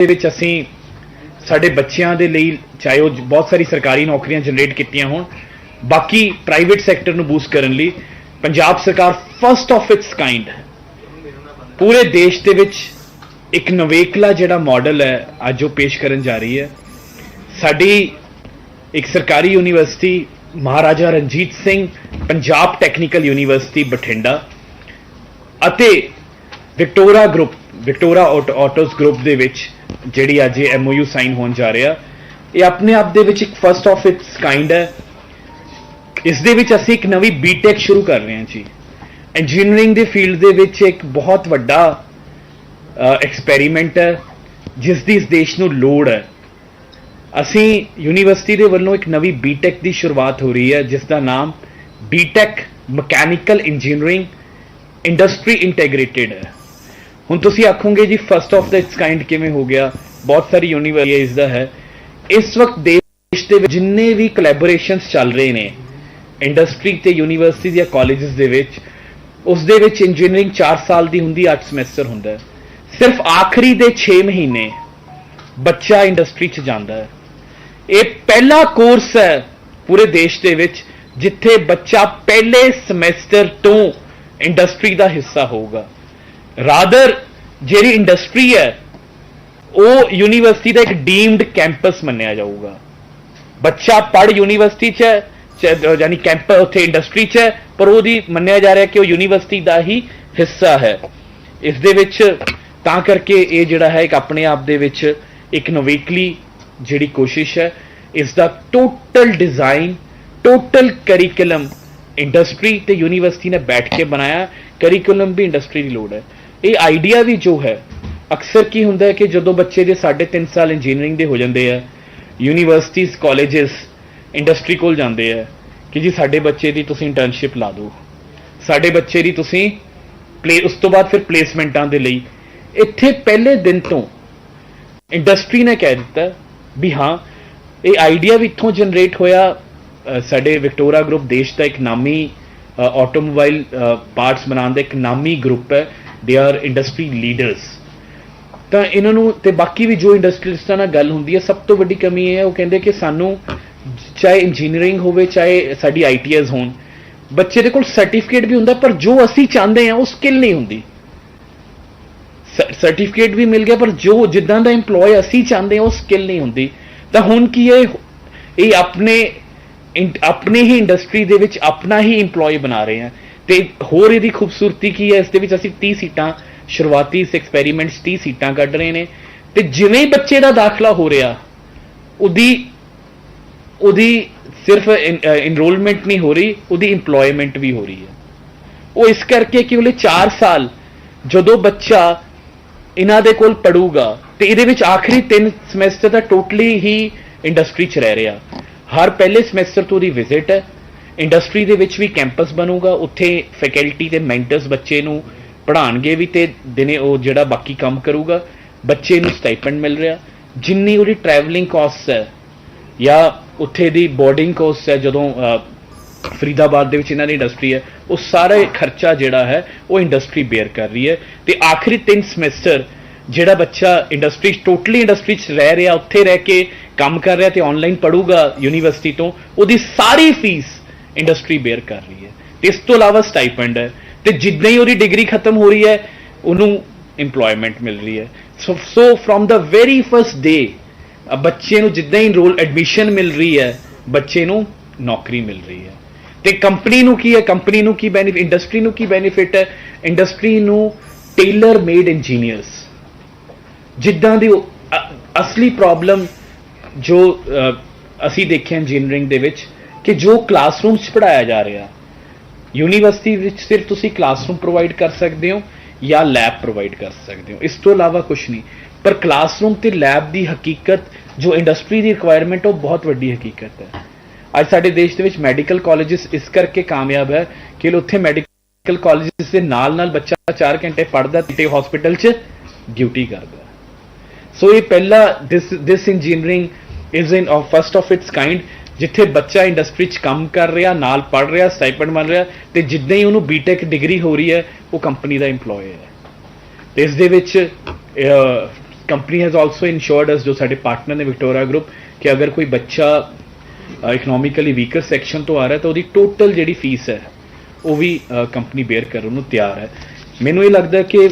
ਦੇ ਵਿੱਚ ਅਸੀਂ ਸਾਡੇ ਬੱਚਿਆਂ ਦੇ ਲਈ ਚਾਹੇ ਉਹ ਬਹੁਤ ਸਾਰੀ ਸਰਕਾਰੀ ਨੌਕਰੀਆਂ ਜਨਰੇਟ ਕੀਤੀਆਂ ਹੋਣ, ਬਾਕੀ ਪ੍ਰਾਈਵੇਟ ਸੈਕਟਰ ਨੂੰ ਬੂਸਟ ਕਰਨ ਲਈ ਪੰਜਾਬ ਸਰਕਾਰ ਫਰਸਟ ਆਫ ਇਟਸ ਕਾਈਂਡ ਪੂਰੇ ਦੇਸ਼ ਦੇ ਵਿੱਚ ਇੱਕ ਨਵੇਕਲਾ ਜਿਹੜਾ ਮਾਡਲ ਹੈ, ਅੱਜ ਉਹ ਪੇਸ਼ ਕਰਨ ਜਾ ਰਹੀ ਹੈ। ਸਾਡੀ ਇੱਕ ਸਰਕਾਰੀ university Maharaja Ranjit Singh, Punjab technical university, Bathinda ਅਤੇ Victora group Victora autos group ਦੇ ਵਿੱਚ ਜਿਹੜੀ ਅੱਜ ਇਹ ਐਮਓਯੂ ਸਾਈਨ ਹੋਣ ਜਾ ਰਿਹਾ, ਇਹ ਆਪਣੇ ਆਪ ਦੇ ਵਿੱਚ ਇੱਕ ਫਰਸਟ ਆਫ ਇਟਸ ਕਾਈਂਡ ਹੈ। ਇਸ ਦੇ ਵਿੱਚ ਅਸੀਂ ਇੱਕ ਨਵੀਂ ਬੀਟੈਕ ਸ਼ੁਰੂ ਕਰ ਰਹੇ ਹਾਂ ਜੀ। ਇੰਜੀਨੀਅਰਿੰਗ ਦੇ ਫੀਲਡ ਦੇ ਵਿੱਚ ਇੱਕ ਬਹੁਤ ਵੱਡਾ ਐਕਸਪੈਰੀਮੈਂਟ ਹੈ, ਜਿਸ ਦੀ ਇਸ ਦੇਸ਼ ਨੂੰ ਲੋੜ ਹੈ। ਅਸੀਂ ਯੂਨੀਵਰਸਿਟੀ ਦੇ ਵੱਲੋਂ ਇੱਕ ਨਵੀਂ ਬੀਟੈਕ ਦੀ ਸ਼ੁਰੂਆਤ ਹੋ ਰਹੀ ਹੈ, ਜਿਸ ਦਾ ਨਾਮ B Tech mechanical engineering industry integrated ਹੈ। ਹੁਣ ਤੁਸੀਂ ਆਖੋਗੇ ਜੀ first of the its kind ਕਿਵੇਂ ਹੋ ਗਿਆ? ਬਹੁਤ ਸਾਰੀ ਯੂਨੀਵਰਸਿਟੀ ਇਸ ਦਾ ਹੈ। ਇਸ ਵਕਤ ਦੇਸ਼ ਦੇ ਵਿੱਚ ਜਿੰਨੇ ਵੀ ਕੋਲੈਬੋਰੇਸ਼ਨਸ ਚੱਲ ਰਹੇ ਨੇ ਇੰਡਸਟਰੀ ਤੇ ਯੂਨੀਵਰਸਿਟੀ ਜਾਂ ਕਾਲਜਸ ਦੇ ਵਿੱਚ, ਉਸ ਦੇ ਵਿੱਚ ਇੰਜੀਨੀਅਰਿੰਗ 4 ਸਾਲ ਦੀ ਹੁੰਦੀ 8 ਸਮੈਸਟਰ ਹੁੰਦਾ ਸਿਰਫ ਆਖਰੀ ਦੇ 6 ਮਹੀਨੇ ਬੱਚਾ ਇੰਡਸਟਰੀ 'ਚ ਜਾਂਦਾ ਹੈ। ਇਹ ਪਹਿਲਾ ਕੋਰਸ ਹੈ ਪੂਰੇ ਦੇਸ਼ ਦੇ ਵਿੱਚ, ਜਿੱਥੇ ਬੱਚਾ ਪਹਿਲੇ ਸਮੈਸਟਰ ਤੋਂ ਇੰਡਸਟਰੀ ਦਾ ਹਿੱਸਾ ਹੋਊਗਾ। ਰਾਦਰ ਜਿਹੜੀ ਇੰਡਸਟਰੀ ਹੈ, ਉਹ ਯੂਨੀਵਰਸਿਟੀ ਦਾ ਇੱਕ ਡੀਮਡ ਕੈਂਪਸ ਮੰਨਿਆ ਜਾਊਗਾ। ਬੱਚਾ ਪੜ ਯੂਨੀਵਰਸਿਟੀ 'ਚ ਹੈ ਚ- ਯਾਨੀ ਕੈਂਪ ਉੱਥੇ ਇੰਡਸਟਰੀ 'ਚ ਹੈ, ਪਰ ਉਹਦੀ ਮੰਨਿਆ ਜਾ ਰਿਹਾ ਕਿ ਉਹ ਯੂਨੀਵਰਸਿਟੀ ਦਾ ਹੀ ਹਿੱਸਾ ਹੈ। ਇਸ ਦੇ ਵਿੱਚ ਤਾਂ ਕਰਕੇ ਇਹ ਜਿਹੜਾ ਹੈ, ਇੱਕ ਆਪਣੇ ਆਪ ਦੇ ਵਿੱਚ ਇੱਕ ਨਵੇਕਲੀ ਜਿਹੜੀ ਕੋਸ਼ਿਸ਼ ਹੈ, ਇਸ ਦਾ total design total curriculum industry ਤੇ ਯੂਨੀਵਰਸਿਟੀ ਨੇ ਬੈਠ ਕੇ ਬਣਾਇਆ। ਕਰਿਕੂਲਮ ਵੀ ਇੰਡਸਟਰੀ ਦੀ ਲੋੜ ਹੈ। ਇਹ ਆਈਡੀਆ ਵੀ ਜੋ ਹੈ, ਅਕਸਰ ਕੀ ਹੁੰਦਾ ਹੈ ਕਿ ਜਦੋਂ ਬੱਚੇ ਦੇ 3.5 ਸਾਲ ਇੰਜੀਨੀਅਰਿੰਗ ਦੇ ਹੋ ਜਾਂਦੇ ਆ ਯੂਨੀਵਰਸਿਟੀਜ਼ ਕਾਲਜਸ ਇੰਡਸਟਰੀ ਕੋਲ ਜਾਂਦੇ ਆ, ਕਿ ਜੀ ਸਾਡੇ ਬੱਚੇ ਦੀ ਤੁਸੀਂ ਇੰਟਰਨਸ਼ਿਪ ਲਾ ਦਿਓ। ਸਾਡੇ ਬੱਚੇ ਦੀ ਤੁਸੀਂ ਪਲੇ ਉਸ ਤੋਂ ਬਾਅਦ ਫਿਰ ਪਲੇਸਮੈਂਟਾਂ ਦੇ ਲਈ। ਇੱਥੇ ਪਹਿਲੇ ਦਿਨ ਤੋਂ ਇੰਡਸਟਰੀ ਨੇ ਕਹਿ ਦਿੱਤਾ ਵੀ ਹਾਂ, ਇਹ ਆਈਡੀਆ ਵੀ ਇੱਥੋਂ ਜਨਰੇਟ ਹੋਇਆ। ਸਾਡੇ ਵਿਕਟੋਰਾ ਗਰੁੱਪ ਦੇਸ਼ ਦਾ ਇੱਕ ਨਾਮੀ ਆਟੋਮੋਬਾਈਲ ਪਾਰਟਸ ਬਣਾਉਣ ਦਾ ਇੱਕ ਨਾਮੀ ਗਰੁੱਪ ਹੈ। ਦੇ ਆਰ ਇੰਡਸਟਰੀ ਲੀਡਰਸ ਤਾਂ ਇਹਨਾਂ ਨੂੰ ਤੇ ਬਾਕੀ ਵੀ ਜੋ ਇੰਡਸਟਰੀਲਿਸਟਾਂ ਨਾਲ ਗੱਲ ਹੁੰਦੀ ਹੈ, ਸਭ ਤੋਂ ਵੱਡੀ ਕਮੀ ਇਹ ਹੈ, ਉਹ ਕਹਿੰਦੇ ਕਿ ਸਾਨੂੰ ਚਾਹੇ ਇੰਜੀਨੀਅਰਿੰਗ ਹੋਵੇ, ਚਾਹੇ ਸਾਡੀ ਆਈਟੀਐਸ ਹੋਣ, ਬੱਚੇ ਦੇ ਕੋਲ ਸਰਟੀਫਿਕੇਟ ਵੀ ਹੁੰਦਾ, ਪਰ ਜੋ ਅਸੀਂ ਚਾਹੁੰਦੇ ਹਾਂ, ਉਹ ਸਕਿੱਲ ਨਹੀਂ ਹੁੰਦੀ। ਸਰਟੀਫਿਕੇਟ ਵੀ ਮਿਲ ਗਿਆ, ਪਰ ਜੋ ਜਿੱਦਾਂ ਦਾ EMPLOYE ਅਸੀਂ ਚਾਹੁੰਦੇ ਹਾਂ, ਉਹ ਸਕਿੱਲ ਨਹੀਂ ਹੁੰਦੀ। ਤਾਂ ਹੁਣ ਕੀ ਹੈ, ਇਹ ਆਪਣੇ ਇਨ- ਆਪਣੀ ਹੀ ਇੰਡਸਟਰੀ ਦੇ ਵਿੱਚ ਆਪਣਾ ਹੀ EMPLOYE ਬਣਾ ਰਹੇ ਹਾਂ। ਤੇ ਹੋਰ ਇਹਦੀ ਖੂਬਸੂਰਤੀ ਕੀ ਹੈ? ਇਸ ਦੇ ਵਿੱਚ ਅਸੀਂ 30 ਸੀਟਾਂ, ਸ਼ੁਰੂਆਤੀ ਇਸ ਐਕਸਪੈਰੀਮੈਂਟਸ 30 ਸੀਟਾਂ ਕੱਢ ਰਹੇ ਨੇ। ਤੇ ਜਿਵੇਂ ਬੱਚੇ ਦਾ ਦਾਖਲਾ ਹੋ ਰਿਹਾ, ਉਹਦੀ ਉਹਦੀ ਸਿਰਫ ਇਨਰੋਲਮੈਂਟ ਨਹੀਂ ਹੋ ਰਹੀ, ਉਹਦੀ EMPLOYMENT ਵੀ ਹੋ ਰਹੀ ਹੈ। ਉਹ ਇਸ ਕਰਕੇ ਕਿ ਉਹਲੇ 4 ਸਾਲ ਜਦੋਂ ਬੱਚਾ ਇਹਨਾਂ ਦੇ ਕੋਲ ਪੜੂਗਾ, ਤੇ ਇਹਦੇ ਵਿੱਚ ਆਖਰੀ 3 ਸਮੈਸਟਰ ਦਾ ਟੋਟਲੀ ਹੀ ਇੰਡਸਟਰੀ 'ਚ ਰਹਿ ਰਿਹਾ। ਹਰ ਪਹਿਲੇ ਸਮੈਸਟਰ ਤੋਂ ਦੀ ਵਿਜ਼ਿਟ ਹੈ। ਇੰਡਸਟਰੀ ਦੇ ਵਿੱਚ ਵੀ ਕੈਂਪਸ ਬਣੂਗਾ, ਉੱਥੇ ਫੈਕਲਟੀ ਤੇ ਮੈਂਟਰਸ ਬੱਚੇ ਨੂੰ ਪੜ੍ਹਾਉਣਗੇ ਵੀ ਤੇ ਦਿਨੇ ਉਹ ਜਿਹੜਾ ਬਾਕੀ ਕੰਮ ਕਰੂਗਾ, ਬੱਚੇ ਨੂੰ ਸਟਾਈਪੈਂਡ ਮਿਲ ਰਿਹਾ। ਜਿੰਨੀ ਉਹਦੀ ਟਰੈਵਲਿੰਗ ਕਾਸਟ ਹੈ, ਜਾਂ ਉੱਥੇ ਦੀ ਬੋਰਡਿੰਗ ਕੋਸਟ ਹੈ, ਜਦੋਂ ਫਰੀਦਾਬਾਦ ਦੇ ਵਿੱਚ ਇਹਨਾਂ ਦੀ ਇੰਡਸਟਰੀ ਹੈ, ਉਹ ਸਾਰਾ ਖਰਚਾ ਜਿਹੜਾ ਹੈ, ਉਹ ਇੰਡਸਟਰੀ ਬੇਅਰ ਕਰ ਰਹੀ ਹੈ। ਤੇ ਆਖਰੀ 3 ਸਮੈਸਟਰ ਜਿਹੜਾ ਬੱਚਾ ਇੰਡਸਟਰੀ ਟੋਟਲੀ ਇੰਡਸਟਰੀ 'ਚ ਰਹਿ ਰਿਹਾ, ਉੱਥੇ ਰਹਿ ਕੇ ਕੰਮ ਕਰ ਰਿਹਾ ਤੇ ਆਨਲਾਈਨ ਪੜੂਗਾ ਯੂਨੀਵਰਸਿਟੀ ਤੋਂ, ਉਹਦੀ ਸਾਰੀ ਫੀਸ ਇੰਡਸਟਰੀ ਬੇਅਰ ਕਰ ਰਹੀ ਹੈ। ਤੇ ਇਸ ਤੋਂ ਇਲਾਵਾ ਸਟਾਈਪੈਂਡ ਹੈ। ਤੇ ਜਿੱਦਾਂ ਹੀ ਉਹਦੀ ਡਿਗਰੀ ਖਤਮ ਹੋ ਰਹੀ ਹੈ, ਉਹਨੂੰ EMPLOYMENT ਮਿਲ ਰਹੀ ਹੈ। So so from the very first day ਬੱਚੇ ਨੂੰ ਜਿੱਦਾਂ ਹੀ ਰੋਲ ਐਡਮਿਸ਼ਨ ਮਿਲ ਰਹੀ ਹੈ, ਬੱਚੇ ਨੂੰ ਨੌਕਰੀ ਮਿਲ ਰਹੀ ਹੈ। ਤੇ ਕੰਪਨੀ ਨੂੰ ਕੀ ਹੈ? ਕੰਪਨੀ ਨੂੰ ਕੀ ਬੈਨੀਫਿਟ ਇੰਡਸਟਰੀ ਨੂੰ ਕੀ ਬੈਨੀਫਿਟ ਹੈ? ਇੰਡਸਟਰੀ ਨੂੰ ਟੇਲਰ ਮੇਡ ਇੰਜੀਨੀਅਰਸ ਜਿੱਦਾਂ ਦੀ ਅਸਲੀ ਪ੍ਰੋਬਲਮ ਜੋ ਅਸੀਂ ਦੇਖਿਆ ਇੰਜੀਨੀਅਰਿੰਗ ਦੇ ਵਿੱਚ ਕਿ ਜੋ ਕਲਾਸਰੂਮ 'ਚ ਪੜਾਇਆ ਜਾ ਰਿਹਾ ਯੂਨੀਵਰਸਿਟੀ ਵਿੱਚ ਸਿਰਫ ਤੁਸੀਂ ਕਲਾਸਰੂਮ ਪ੍ਰੋਵਾਈਡ ਕਰ ਸਕਦੇ ਹੋ ਜਾਂ ਲੈਬ ਪ੍ਰੋਵਾਈਡ ਕਰ ਸਕਦੇ ਹੋ। ਇਸ ਤੋਂ ਇਲਾਵਾ ਕੁਝ ਨਹੀਂ। ਪਰ ਕਲਾਸਰੂਮ ਤੇ ਲੈਬ ਦੀ ਹਕੀਕਤ, ਜੋ ਇੰਡਸਟਰੀ ਦੀ ਰਿਕੁਆਇਰਮੈਂਟ ਉਹ ਬਹੁਤ ਵੱਡੀ ਹਕੀਕਤ ਹੈ। ਅੱਜ ਸਾਡੇ ਦੇਸ਼ ਦੇ ਵਿੱਚ ਮੈਡੀਕਲ ਕਾਲਜਸ ਇਸ ਕਰਕੇ ਕਾਮਯਾਬ ਹੈ ਕਿ ਉੱਥੇ ਮੈਡੀਕਲ ਕਾਲਜਸ ਦੇ ਨਾਲ ਨਾਲ ਬੱਚਾ 4 ਘੰਟੇ ਪੜ੍ਹਦਾ ਤੇ ਹਸਪੀਟਲ 'ਚ ਡਿਊਟੀ ਕਰਦਾ। ਸੋ ਇਹ ਪਹਿਲਾ this this engineering is in of first of its kind ਜਿੱਥੇ ਬੱਚਾ ਇੰਡਸਟਰੀ 'ਚ ਕੰਮ ਕਰ ਰਿਹਾ, ਨਾਲ ਪੜ ਰਿਹਾ ਸਟਾਈਪੈਂਡ ਮਿਲ ਰਿਹਾ, ਤੇ ਜਿੱਦਾਂ ਹੀ ਉਹਨੂੰ ਬੀਟੈਕ ਡਿਗਰੀ ਹੋ ਰਹੀ ਹੈ, ਉਹ ਕੰਪਨੀ ਦਾ EMPLOYE ਹੈ। ਤੇ ਇਸ ਦੇ ਵਿੱਚ company has also ensured us ਜੋ ਸਾਡੇ ਪਾਰਟਨਰ ਨੇ ਵਿਕਟੋਰੀਆ ਗਰੁੱਪ ਕਿ ਅਗਰ ਕੋਈ ਬੱਚਾ ਇਕਨੋਮਿਕਲੀ ਵੀਕਰ ਸੈਕਸ਼ਨ ਤੋਂ ਆ ਰਿਹਾ, ਤਾਂ ਉਹਦੀ ਟੋਟਲ ਜਿਹੜੀ ਫੀਸ ਹੈ, ਉਹ ਵੀ ਕੰਪਨੀ ਬੇਅਰ ਕਰਨ ਨੂੰ ਤਿਆਰ ਹੈ। ਮੈਨੂੰ ਇਹ ਲੱਗਦਾ ਕਿ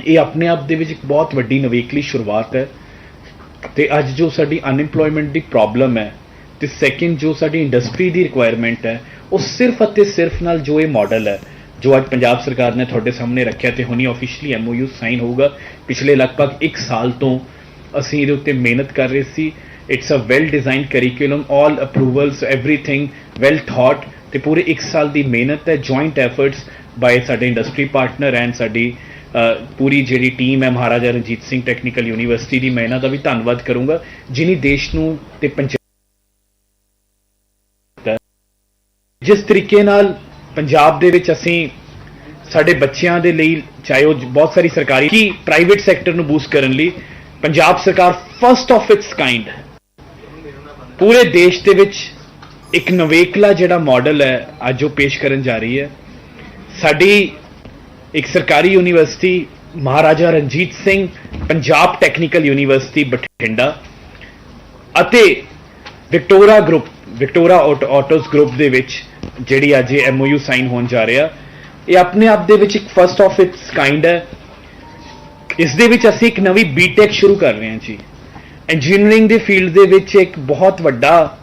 ਇਹ ਆਪਣੇ ਆਪ ਦੇ ਵਿੱਚ ਇੱਕ ਬਹੁਤ ਵੱਡੀ ਨਵੇਕਲੀ ਸ਼ੁਰੂਆਤ ਹੈ। ਤੇ ਅੱਜ ਜੋ ਸਾਡੀ ਅਨਇੰਪਲੋਇਮੈਂਟ ਦੀ ਪ੍ਰੋਬਲਮ ਹੈ ਤੇ ਸੈਕਿੰਡ ਜੋ ਸਾਡੀ ਇੰਡਸਟਰੀ ਦੀ ਰਿਕੁਆਇਰਮੈਂਟ ਹੈ, ਉਹ ਸਿਰਫ ਅਤੇ ਸਿਰਫ ਨਾਲ ਜੋ ਇਹ ਮਾਡਲ ਹੈ, ਜੋ ਅੱਜ ਪੰਜਾਬ ਸਰਕਾਰ ਨੇ ਤੁਹਾਡੇ ਸਾਹਮਣੇ ਰੱਖਿਆ ਤੇ ਹੁਣੀ ਆਫੀਸ਼ੀਅਲੀ ਐਮਓਯੂ ਸਾਈਨ ਹੋਊਗਾ, ਪਿਛਲੇ ਲਗਭਗ 1 ਸਾਲ ਤੋਂ ਅਸੀਂ ਇਹਦੇ ਉੱਤੇ ਮਿਹਨਤ ਕਰ ਰਹੇ ਸੀ। It's a well designed curriculum all approvals everything well thought ਤੇ ਪੂਰੇ 1 ਸਾਲ ਦੀ ਮਿਹਨਤ ਹੈ ਜੁਆਇੰਟ ਐਫਰਟਸ ਬਾਈ ਸਾਡੇ ਇੰਡਸਟਰੀ ਪਾਰਟਨਰ ਐਂਡ ਸਾਡੀ ਪੂਰੀ ਜਿਹੜੀ ਟੀਮ ਹੈ ਮਹਾਰਾਜਾ ਰਣਜੀਤ ਸਿੰਘ ਟੈਕਨੀਕਲ ਯੂਨੀਵਰਸਿਟੀ ਦੀ, ਮੈਂ ਇਹਨਾਂ ਦਾ ਵੀ ਧੰਨਵਾਦ ਕਰੂੰਗਾ, ਜਿਨੀ ਦੇਸ਼ ਨੂੰ ਤੇ ਪੰਜਾਬ ਜਿਸ ਤਰੀਕੇ ਨਾਲ ਪੰਜਾਬ ਦੇ ਵਿੱਚ ਅਸੀਂ ਸਾਡੇ ਬੱਚਿਆਂ ਦੇ ਲਈ, ਚਾਹੇ ਉਹ ਬਹੁਤ ਸਾਰੀ ਸਰਕਾਰੀ, ਕੀ ਪ੍ਰਾਈਵੇਟ ਸੈਕਟਰ ਨੂੰ ਬੂਸਟ ਕਰਨ ਲਈ ਪੰਜਾਬ ਸਰਕਾਰ ਫਰਸਟ ਆਫ ਇਟਸ ਕਾਈਂਡ ਪੂਰੇ ਦੇਸ਼ ਦੇ ਵਿੱਚ ਇੱਕ ਨਵੇਕਲਾ ਜਿਹੜਾ ਮਾਡਲ ਹੈ, ਅੱਜ ਉਹ ਪੇਸ਼ ਕਰਨ ਜਾ ਰਹੀ ਹੈ। ਸਾਡੀ ਇੱਕ ਸਰਕਾਰੀ university, Maharaja Ranjit Singh, Punjab technical university, Bathinda ਅਤੇ Victora group Victora autos group ਦੇ ਵਿੱਚ ਜਿਹੜੀ ਅੱਜ ਇਹ ਐਮਓਯੂ ਸਾਈਨ ਹੋਣ ਜਾ ਰਿਹਾ, ਇਹ ਆਪਣੇ ਆਪ ਦੇ ਵਿੱਚ ਇੱਕ ਫਰਸਟ ਆਫ ਇਟਸ ਕਾਈਂਡ ਹੈ। ਇਸ ਦੇ ਵਿੱਚ ਅਸੀਂ ਇੱਕ ਨਵੀਂ ਬੀਟੈਕ ਸ਼ੁਰੂ ਕਰ ਰਹੇ ਹਾਂ ਜੀ। ਇੰਜੀਨੀਅਰਿੰਗ ਦੇ ਫੀਲਡ ਦੇ ਵਿੱਚ ਇੱਕ ਬਹੁਤ ਵੱਡਾ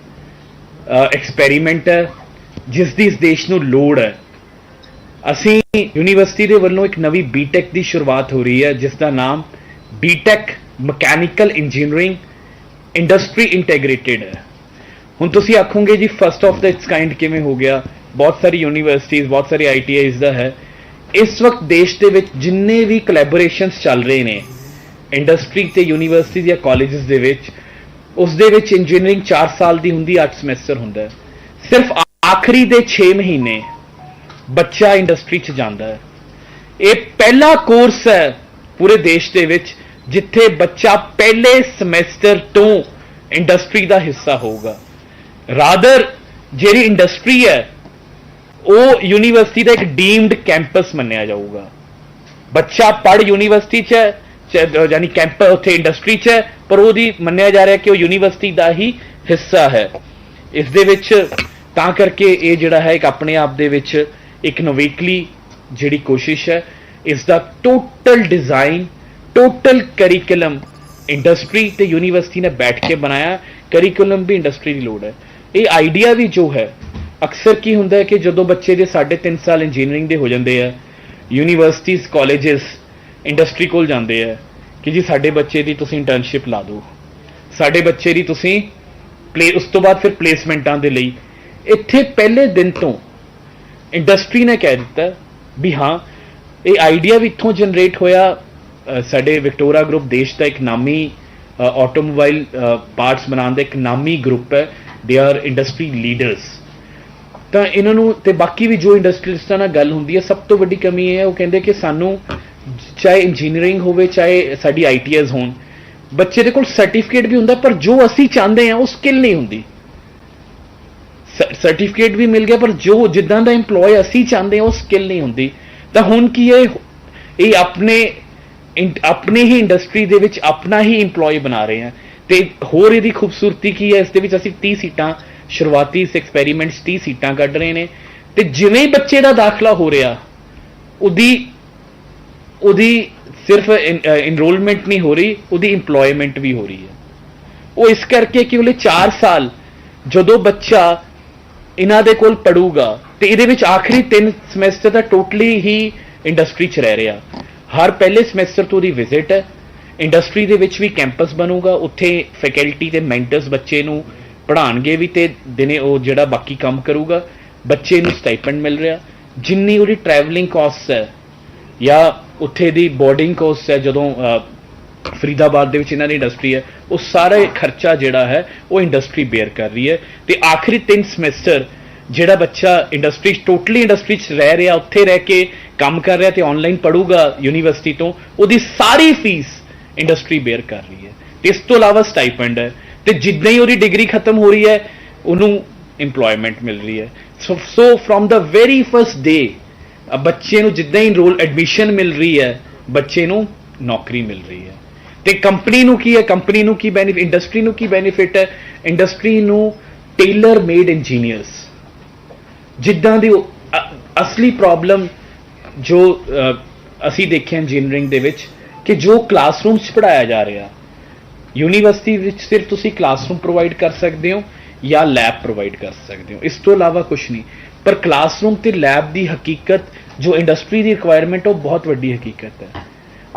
ਐਕਸਪੈਰੀਮੈਂਟ ਹੈ, ਜਿਸ ਦੀ ਇਸ ਦੇਸ਼ ਨੂੰ ਲੋੜ ਹੈ। ਅਸੀਂ ਯੂਨੀਵਰਸਿਟੀ ਦੇ ਵੱਲੋਂ ਇੱਕ ਨਵੀਂ ਬੀਟੈਕ ਦੀ ਸ਼ੁਰੂਆਤ ਹੋ ਰਹੀ ਹੈ, ਜਿਸ ਦਾ ਨਾਮ B Tech mechanical engineering industry integrated ਹੈ। ਹੁਣ ਤੁਸੀਂ ਆਖੋਗੇ ਜੀ first of the its kind ਕਿਵੇਂ ਹੋ ਗਿਆ? ਬਹੁਤ ਸਾਰੀ ਯੂਨੀਵਰਸਿਟੀਜ਼ ਬਹੁਤ ਸਾਰੀ ਆਈਟੀਆਈਜ਼ ਦਾ ਹੈ। ਇਸ ਵਕਤ ਦੇਸ਼ ਦੇ ਵਿੱਚ ਜਿੰਨੇ ਵੀ ਕੋਲੈਬੋਰੇਸ਼ਨਸ ਚੱਲ ਰਹੇ ਨੇ ਇੰਡਸਟਰੀ ਤੇ ਯੂਨੀਵਰਸਿਟੀ ਜਾਂ ਕਾਲਜਸ ਦੇ ਵਿੱਚ, ਉਸ ਦੇ ਵਿੱਚ ਇੰਜੀਨੀਅਰਿੰਗ 4 ਸਾਲ ਦੀ ਹੁੰਦੀ 8 ਸਮੈਸਟਰ ਹੁੰਦਾ ਹੈ। ਸਿਰਫ ਆਖਰੀ ਦੇ 6 ਮਹੀਨੇ ਬੱਚਾ ਇੰਡਸਟਰੀ 'ਚ ਜਾਂਦਾ ਹੈ। ਇਹ ਪਹਿਲਾ ਕੋਰਸ ਹੈ ਪੂਰੇ ਦੇਸ਼ ਦੇ ਵਿੱਚ, ਜਿੱਥੇ ਬੱਚਾ ਪਹਿਲੇ ਸਮੈਸਟਰ ਤੋਂ ਇੰਡਸਟਰੀ ਦਾ ਹਿੱਸਾ ਹੋਊਗਾ। ਰਾਦਰ ਜਿਹੜੀ ਇੰਡਸਟਰੀ ਹੈ, ਉਹ ਯੂਨੀਵਰਸਿਟੀ ਦਾ ਇੱਕ ਡੀਮਡ ਕੈਂਪਸ ਮੰਨਿਆ ਜਾਊਗਾ। ਬੱਚਾ ਪੜ ਯੂਨੀਵਰਸਿਟੀ 'ਚ ਹੈ ਚ- ਯਾਨੀ ਕੈਂਪ ਉੱਥੇ ਇੰਡਸਟਰੀ 'ਚ ਹੈ, ਪਰ ਉਹਦੀ ਮੰਨਿਆ ਜਾ ਰਿਹਾ ਕਿ ਉਹ ਯੂਨੀਵਰਸਿਟੀ ਦਾ ਹੀ ਹਿੱਸਾ ਹੈ। ਇਸ ਦੇ ਵਿੱਚ ਤਾਂ ਕਰਕੇ ਇਹ ਜਿਹੜਾ ਹੈ ਇੱਕ ਆਪਣੇ ਆਪ ਦੇ ਵਿੱਚ ਇੱਕ ਨਵੇਕਲੀ ਜਿਹੜੀ ਕੋਸ਼ਿਸ਼ ਹੈ, ਇਸ ਦਾ total design total curriculum industry ਤੇ ਯੂਨੀਵਰਸਿਟੀ ਨੇ ਬੈਠ ਕੇ ਬਣਾਇਆ। ਕਰਿਕੂਲਮ ਵੀ ਇੰਡਸਟਰੀ ਦੀ ਲੋੜ ਹੈ। ਇਹ ਆਈਡੀਆ ਵੀ ਜੋ ਹੈ, ਅਕਸਰ ਕੀ ਹੁੰਦਾ ਹੈ ਕਿ ਜਦੋਂ ਬੱਚੇ ਦੇ 3.5 ਸਾਲ ਇੰਜੀਨੀਅਰਿੰਗ ਦੇ ਹੋ ਜਾਂਦੇ ਆ ਯੂਨੀਵਰਸਿਟੀਜ਼ ਕਾਲਜਸ ਇੰਡਸਟਰੀ ਕੋਲ ਜਾਂਦੇ ਆ, ਕਿ ਜੀ ਸਾਡੇ ਬੱਚੇ ਦੀ ਤੁਸੀਂ ਇੰਟਰਨਸ਼ਿਪ ਲਾ ਦਿਓ। ਸਾਡੇ ਬੱਚੇ ਦੀ ਤੁਸੀਂ ਪਲੇ ਉਸ ਤੋਂ ਬਾਅਦ ਫਿਰ ਪਲੇਸਮੈਂਟਾਂ ਦੇ ਲਈ। ਇੱਥੇ ਪਹਿਲੇ ਦਿਨ ਤੋਂ ਇੰਡਸਟਰੀ ਨੇ ਕਹਿ ਦਿੱਤਾ ਵੀ ਹਾਂ, ਇਹ ਆਈਡੀਆ ਵੀ ਇੱਥੋਂ ਜਨਰੇਟ ਹੋਇਆ। ਸਾਡੇ ਵਿਕਟੋਰੀਆ ਗਰੁੱਪ ਦੇਸ਼ ਦਾ ਇੱਕ ਨਾਮੀ ਆਟੋਮੋਬਾਈਲ ਪਾਰਟਸ ਬਣਾਉਣ ਦਾ ਇੱਕ ਨਾਮੀ ਗਰੁੱਪ ਹੈ। ਦੇ ਆਰ ਇੰਡਸਟਰੀ ਲੀਡਰਸ ਤਾਂ ਇਹਨਾਂ ਨੂੰ ਤੇ ਬਾਕੀ ਵੀ ਜੋ ਇੰਡਸਟਰੀਲਿਸਟਾਂ ਨਾਲ ਗੱਲ ਹੁੰਦੀ ਹੈ, ਸਭ ਤੋਂ ਵੱਡੀ ਕਮੀ ਇਹ ਹੈ, ਉਹ ਕਹਿੰਦੇ ਕਿ ਸਾਨੂੰ ਚਾਹੇ ਇੰਜੀਨੀਅਰਿੰਗ ਹੋਵੇ, ਚਾਹੇ ਸਾਡੀ ਆਈਟੀਐਸ ਹੋਣ, ਬੱਚੇ ਦੇ ਕੋਲ ਸਰਟੀਫਿਕੇਟ ਵੀ ਹੁੰਦਾ, ਪਰ ਜੋ ਅਸੀਂ ਚਾਹੁੰਦੇ ਹਾਂ, ਉਹ ਸਕਿੱਲ ਨਹੀਂ ਹੁੰਦੀ। ਸਰਟੀਫਿਕੇਟ ਵੀ ਮਿਲ ਗਿਆ, ਪਰ ਜੋ ਜਿੱਦਾਂ ਦਾ EMPLOYE ਅਸੀਂ ਚਾਹੁੰਦੇ ਹਾਂ, ਉਹ ਸਕਿੱਲ ਨਹੀਂ ਹੁੰਦੀ। ਤਾਂ ਹੁਣ ਕੀ ਇਹ ਇਹ ਆਪਣੇ ਆਪਣੇ ਹੀ ਇੰਡਸਟਰੀ ਦੇ ਵਿੱਚ ਆਪਣਾ ਹੀ EMPLOYE ਬਣਾ ਰਹੇ ਹਾਂ। ਤੇ ਹੋਰ ਇਹਦੀ ਖੂਬਸੂਰਤੀ ਕੀ ਹੈ? ਇਸ ਦੇ ਵਿੱਚ ਅਸੀਂ 30 ਸੀਟਾਂ, ਸ਼ੁਰੂਆਤੀ ਇਸ 'ਚ 30 ਸੀਟਾਂ ਕੱਢ ਰਹੇ ਨੇ। ਤੇ ਜਿਵੇਂ ਬੱਚੇ ਦਾ ਦਾਖਲਾ ਹੋ ਰਿਹਾ, ਉਹਦੀ ਉਹਦੀ ਸਿਰਫ ਇਨਰੋਲਮੈਂਟ ਨਹੀਂ ਹੋ ਰਹੀ, ਉਹਦੀ EMPLOYMENT ਵੀ ਹੋ ਰਹੀ ਹੈ। ਉਹ ਇਸ ਕਰਕੇ ਕਿ ਉਹਲੇ 4 ਸਾਲ ਜਦੋਂ ਬੱਚਾ ਇਹਨਾਂ ਦੇ ਕੋਲ ਪੜੂਗਾ, ਤੇ ਇਹਦੇ ਵਿੱਚ ਆਖਰੀ 3 ਸਮੈਸਟਰ ਦਾ ਟੋਟਲੀ ਹੀ ਇੰਡਸਟਰੀ 'ਚ ਰਹਿ ਰਿਹਾ। ਹਰ ਪਹਿਲੇ ਸਮੈਸਟਰ ਤੋਂ ਦੀ ਵਿਜ਼ਿਟ ਹੈ। ਇੰਡਸਟਰੀ ਦੇ ਵਿੱਚ ਵੀ ਕੈਂਪਸ ਬਣੂਗਾ, ਉੱਥੇ ਫੈਕਲਟੀ ਤੇ ਮੈਂਟਰਸ ਬੱਚੇ ਨੂੰ ਪੜ੍ਹਾਉਣਗੇ ਵੀ ਤੇ ਦਿਨੇ ਉਹ ਜਿਹੜਾ ਬਾਕੀ ਕੰਮ ਕਰੂਗਾ, ਬੱਚੇ ਨੂੰ ਸਟਾਈਪੈਂਡ ਮਿਲ ਰਿਹਾ। ਜਿੰਨੀ ਉਹਦੀ ਟਰੈਵਲਿੰਗ ਕਾਸਟ ਹੈ, ਜਾਂ ਉੱਥੇ ਦੀ ਬੋਰਡਿੰਗ ਕੋਸਟ ਹੈ, ਜਦੋਂ ਫਰੀਦਾਬਾਦ ਦੇ ਵਿੱਚ ਇਹਨਾਂ ਦੀ ਇੰਡਸਟਰੀ ਹੈ, ਉਹ ਸਾਰਾ ਖਰਚਾ ਜਿਹੜਾ ਹੈ, ਉਹ ਇੰਡਸਟਰੀ ਬੇਅਰ ਕਰ ਰਹੀ ਹੈ। ਤੇ ਆਖਰੀ 3 ਸਮੈਸਟਰ ਜਿਹੜਾ ਬੱਚਾ ਇੰਡਸਟਰੀ ਟੋਟਲੀ ਇੰਡਸਟਰੀ 'ਚ ਰਹਿ ਰਿਹਾ, ਉੱਥੇ ਰਹਿ ਕੇ ਕੰਮ ਕਰ ਰਿਹਾ ਤੇ ਆਨਲਾਈਨ ਪੜੂਗਾ ਯੂਨੀਵਰਸਿਟੀ ਤੋਂ, ਉਹਦੀ ਸਾਰੀ ਫੀਸ ਇੰਡਸਟਰੀ ਬੇਅਰ ਕਰ ਰਹੀ ਹੈ। ਤੇ ਇਸ ਤੋਂ ਇਲਾਵਾ ਸਟਾਈਪੈਂਡ ਹੈ। ਤੇ ਜਿੱਦਾਂ ਹੀ ਉਹਦੀ ਡਿਗਰੀ ਖਤਮ ਹੋ ਰਹੀ ਹੈ, ਉਹਨੂੰ EMPLOYMENT ਮਿਲ ਰਹੀ ਹੈ। So so from the very first day ਬੱਚੇ ਨੂੰ ਜਿੱਦਾਂ ਹੀ ਰੋਲ ਐਡਮਿਸ਼ਨ ਮਿਲ ਰਹੀ ਹੈ, ਬੱਚੇ ਨੂੰ ਨੌਕਰੀ ਮਿਲ ਰਹੀ ਹੈ। ਤੇ ਕੰਪਨੀ ਨੂੰ ਕੀ ਹੈ? ਕੰਪਨੀ ਨੂੰ ਕੀ ਬੈਨੀਫਿਟ ਇੰਡਸਟਰੀ ਨੂੰ ਕੀ ਬੈਨੀਫਿਟ ਹੈ? ਇੰਡਸਟਰੀ ਨੂੰ ਟੇਲਰ ਮੇਡ ਇੰਜੀਨੀਅਰਸ ਜਿੱਦਾਂ ਦੀ ਅਸਲੀ ਪ੍ਰੋਬਲਮ ਜੋ ਅਸੀਂ ਦੇਖਿਆ ਇੰਜੀਨੀਅਰਿੰਗ ਦੇ ਵਿੱਚ ਕਿ ਜੋ ਕਲਾਸਰੂਮ 'ਚ ਪੜਾਇਆ ਜਾ ਰਿਹਾ, ਯੂਨੀਵਰਸਿਟੀ ਵਿੱਚ ਸਿਰਫ ਤੁਸੀਂ ਕਲਾਸਰੂਮ ਪ੍ਰੋਵਾਈਡ ਕਰ ਸਕਦੇ ਹੋ ਜਾਂ ਲੈਬ ਪ੍ਰੋਵਾਈਡ ਕਰ ਸਕਦੇ ਹੋ। ਇਸ ਤੋਂ ਇਲਾਵਾ ਕੁਝ ਨਹੀਂ। ਪਰ ਕਲਾਸਰੂਮ ਤੇ ਲੈਬ ਦੀ ਹਕੀਕਤ, ਜੋ ਇੰਡਸਟਰੀ ਦੀ ਰਿਕੁਆਇਰਮੈਂਟ ਉਹ ਬਹੁਤ ਵੱਡੀ ਹਕੀਕਤ ਹੈ।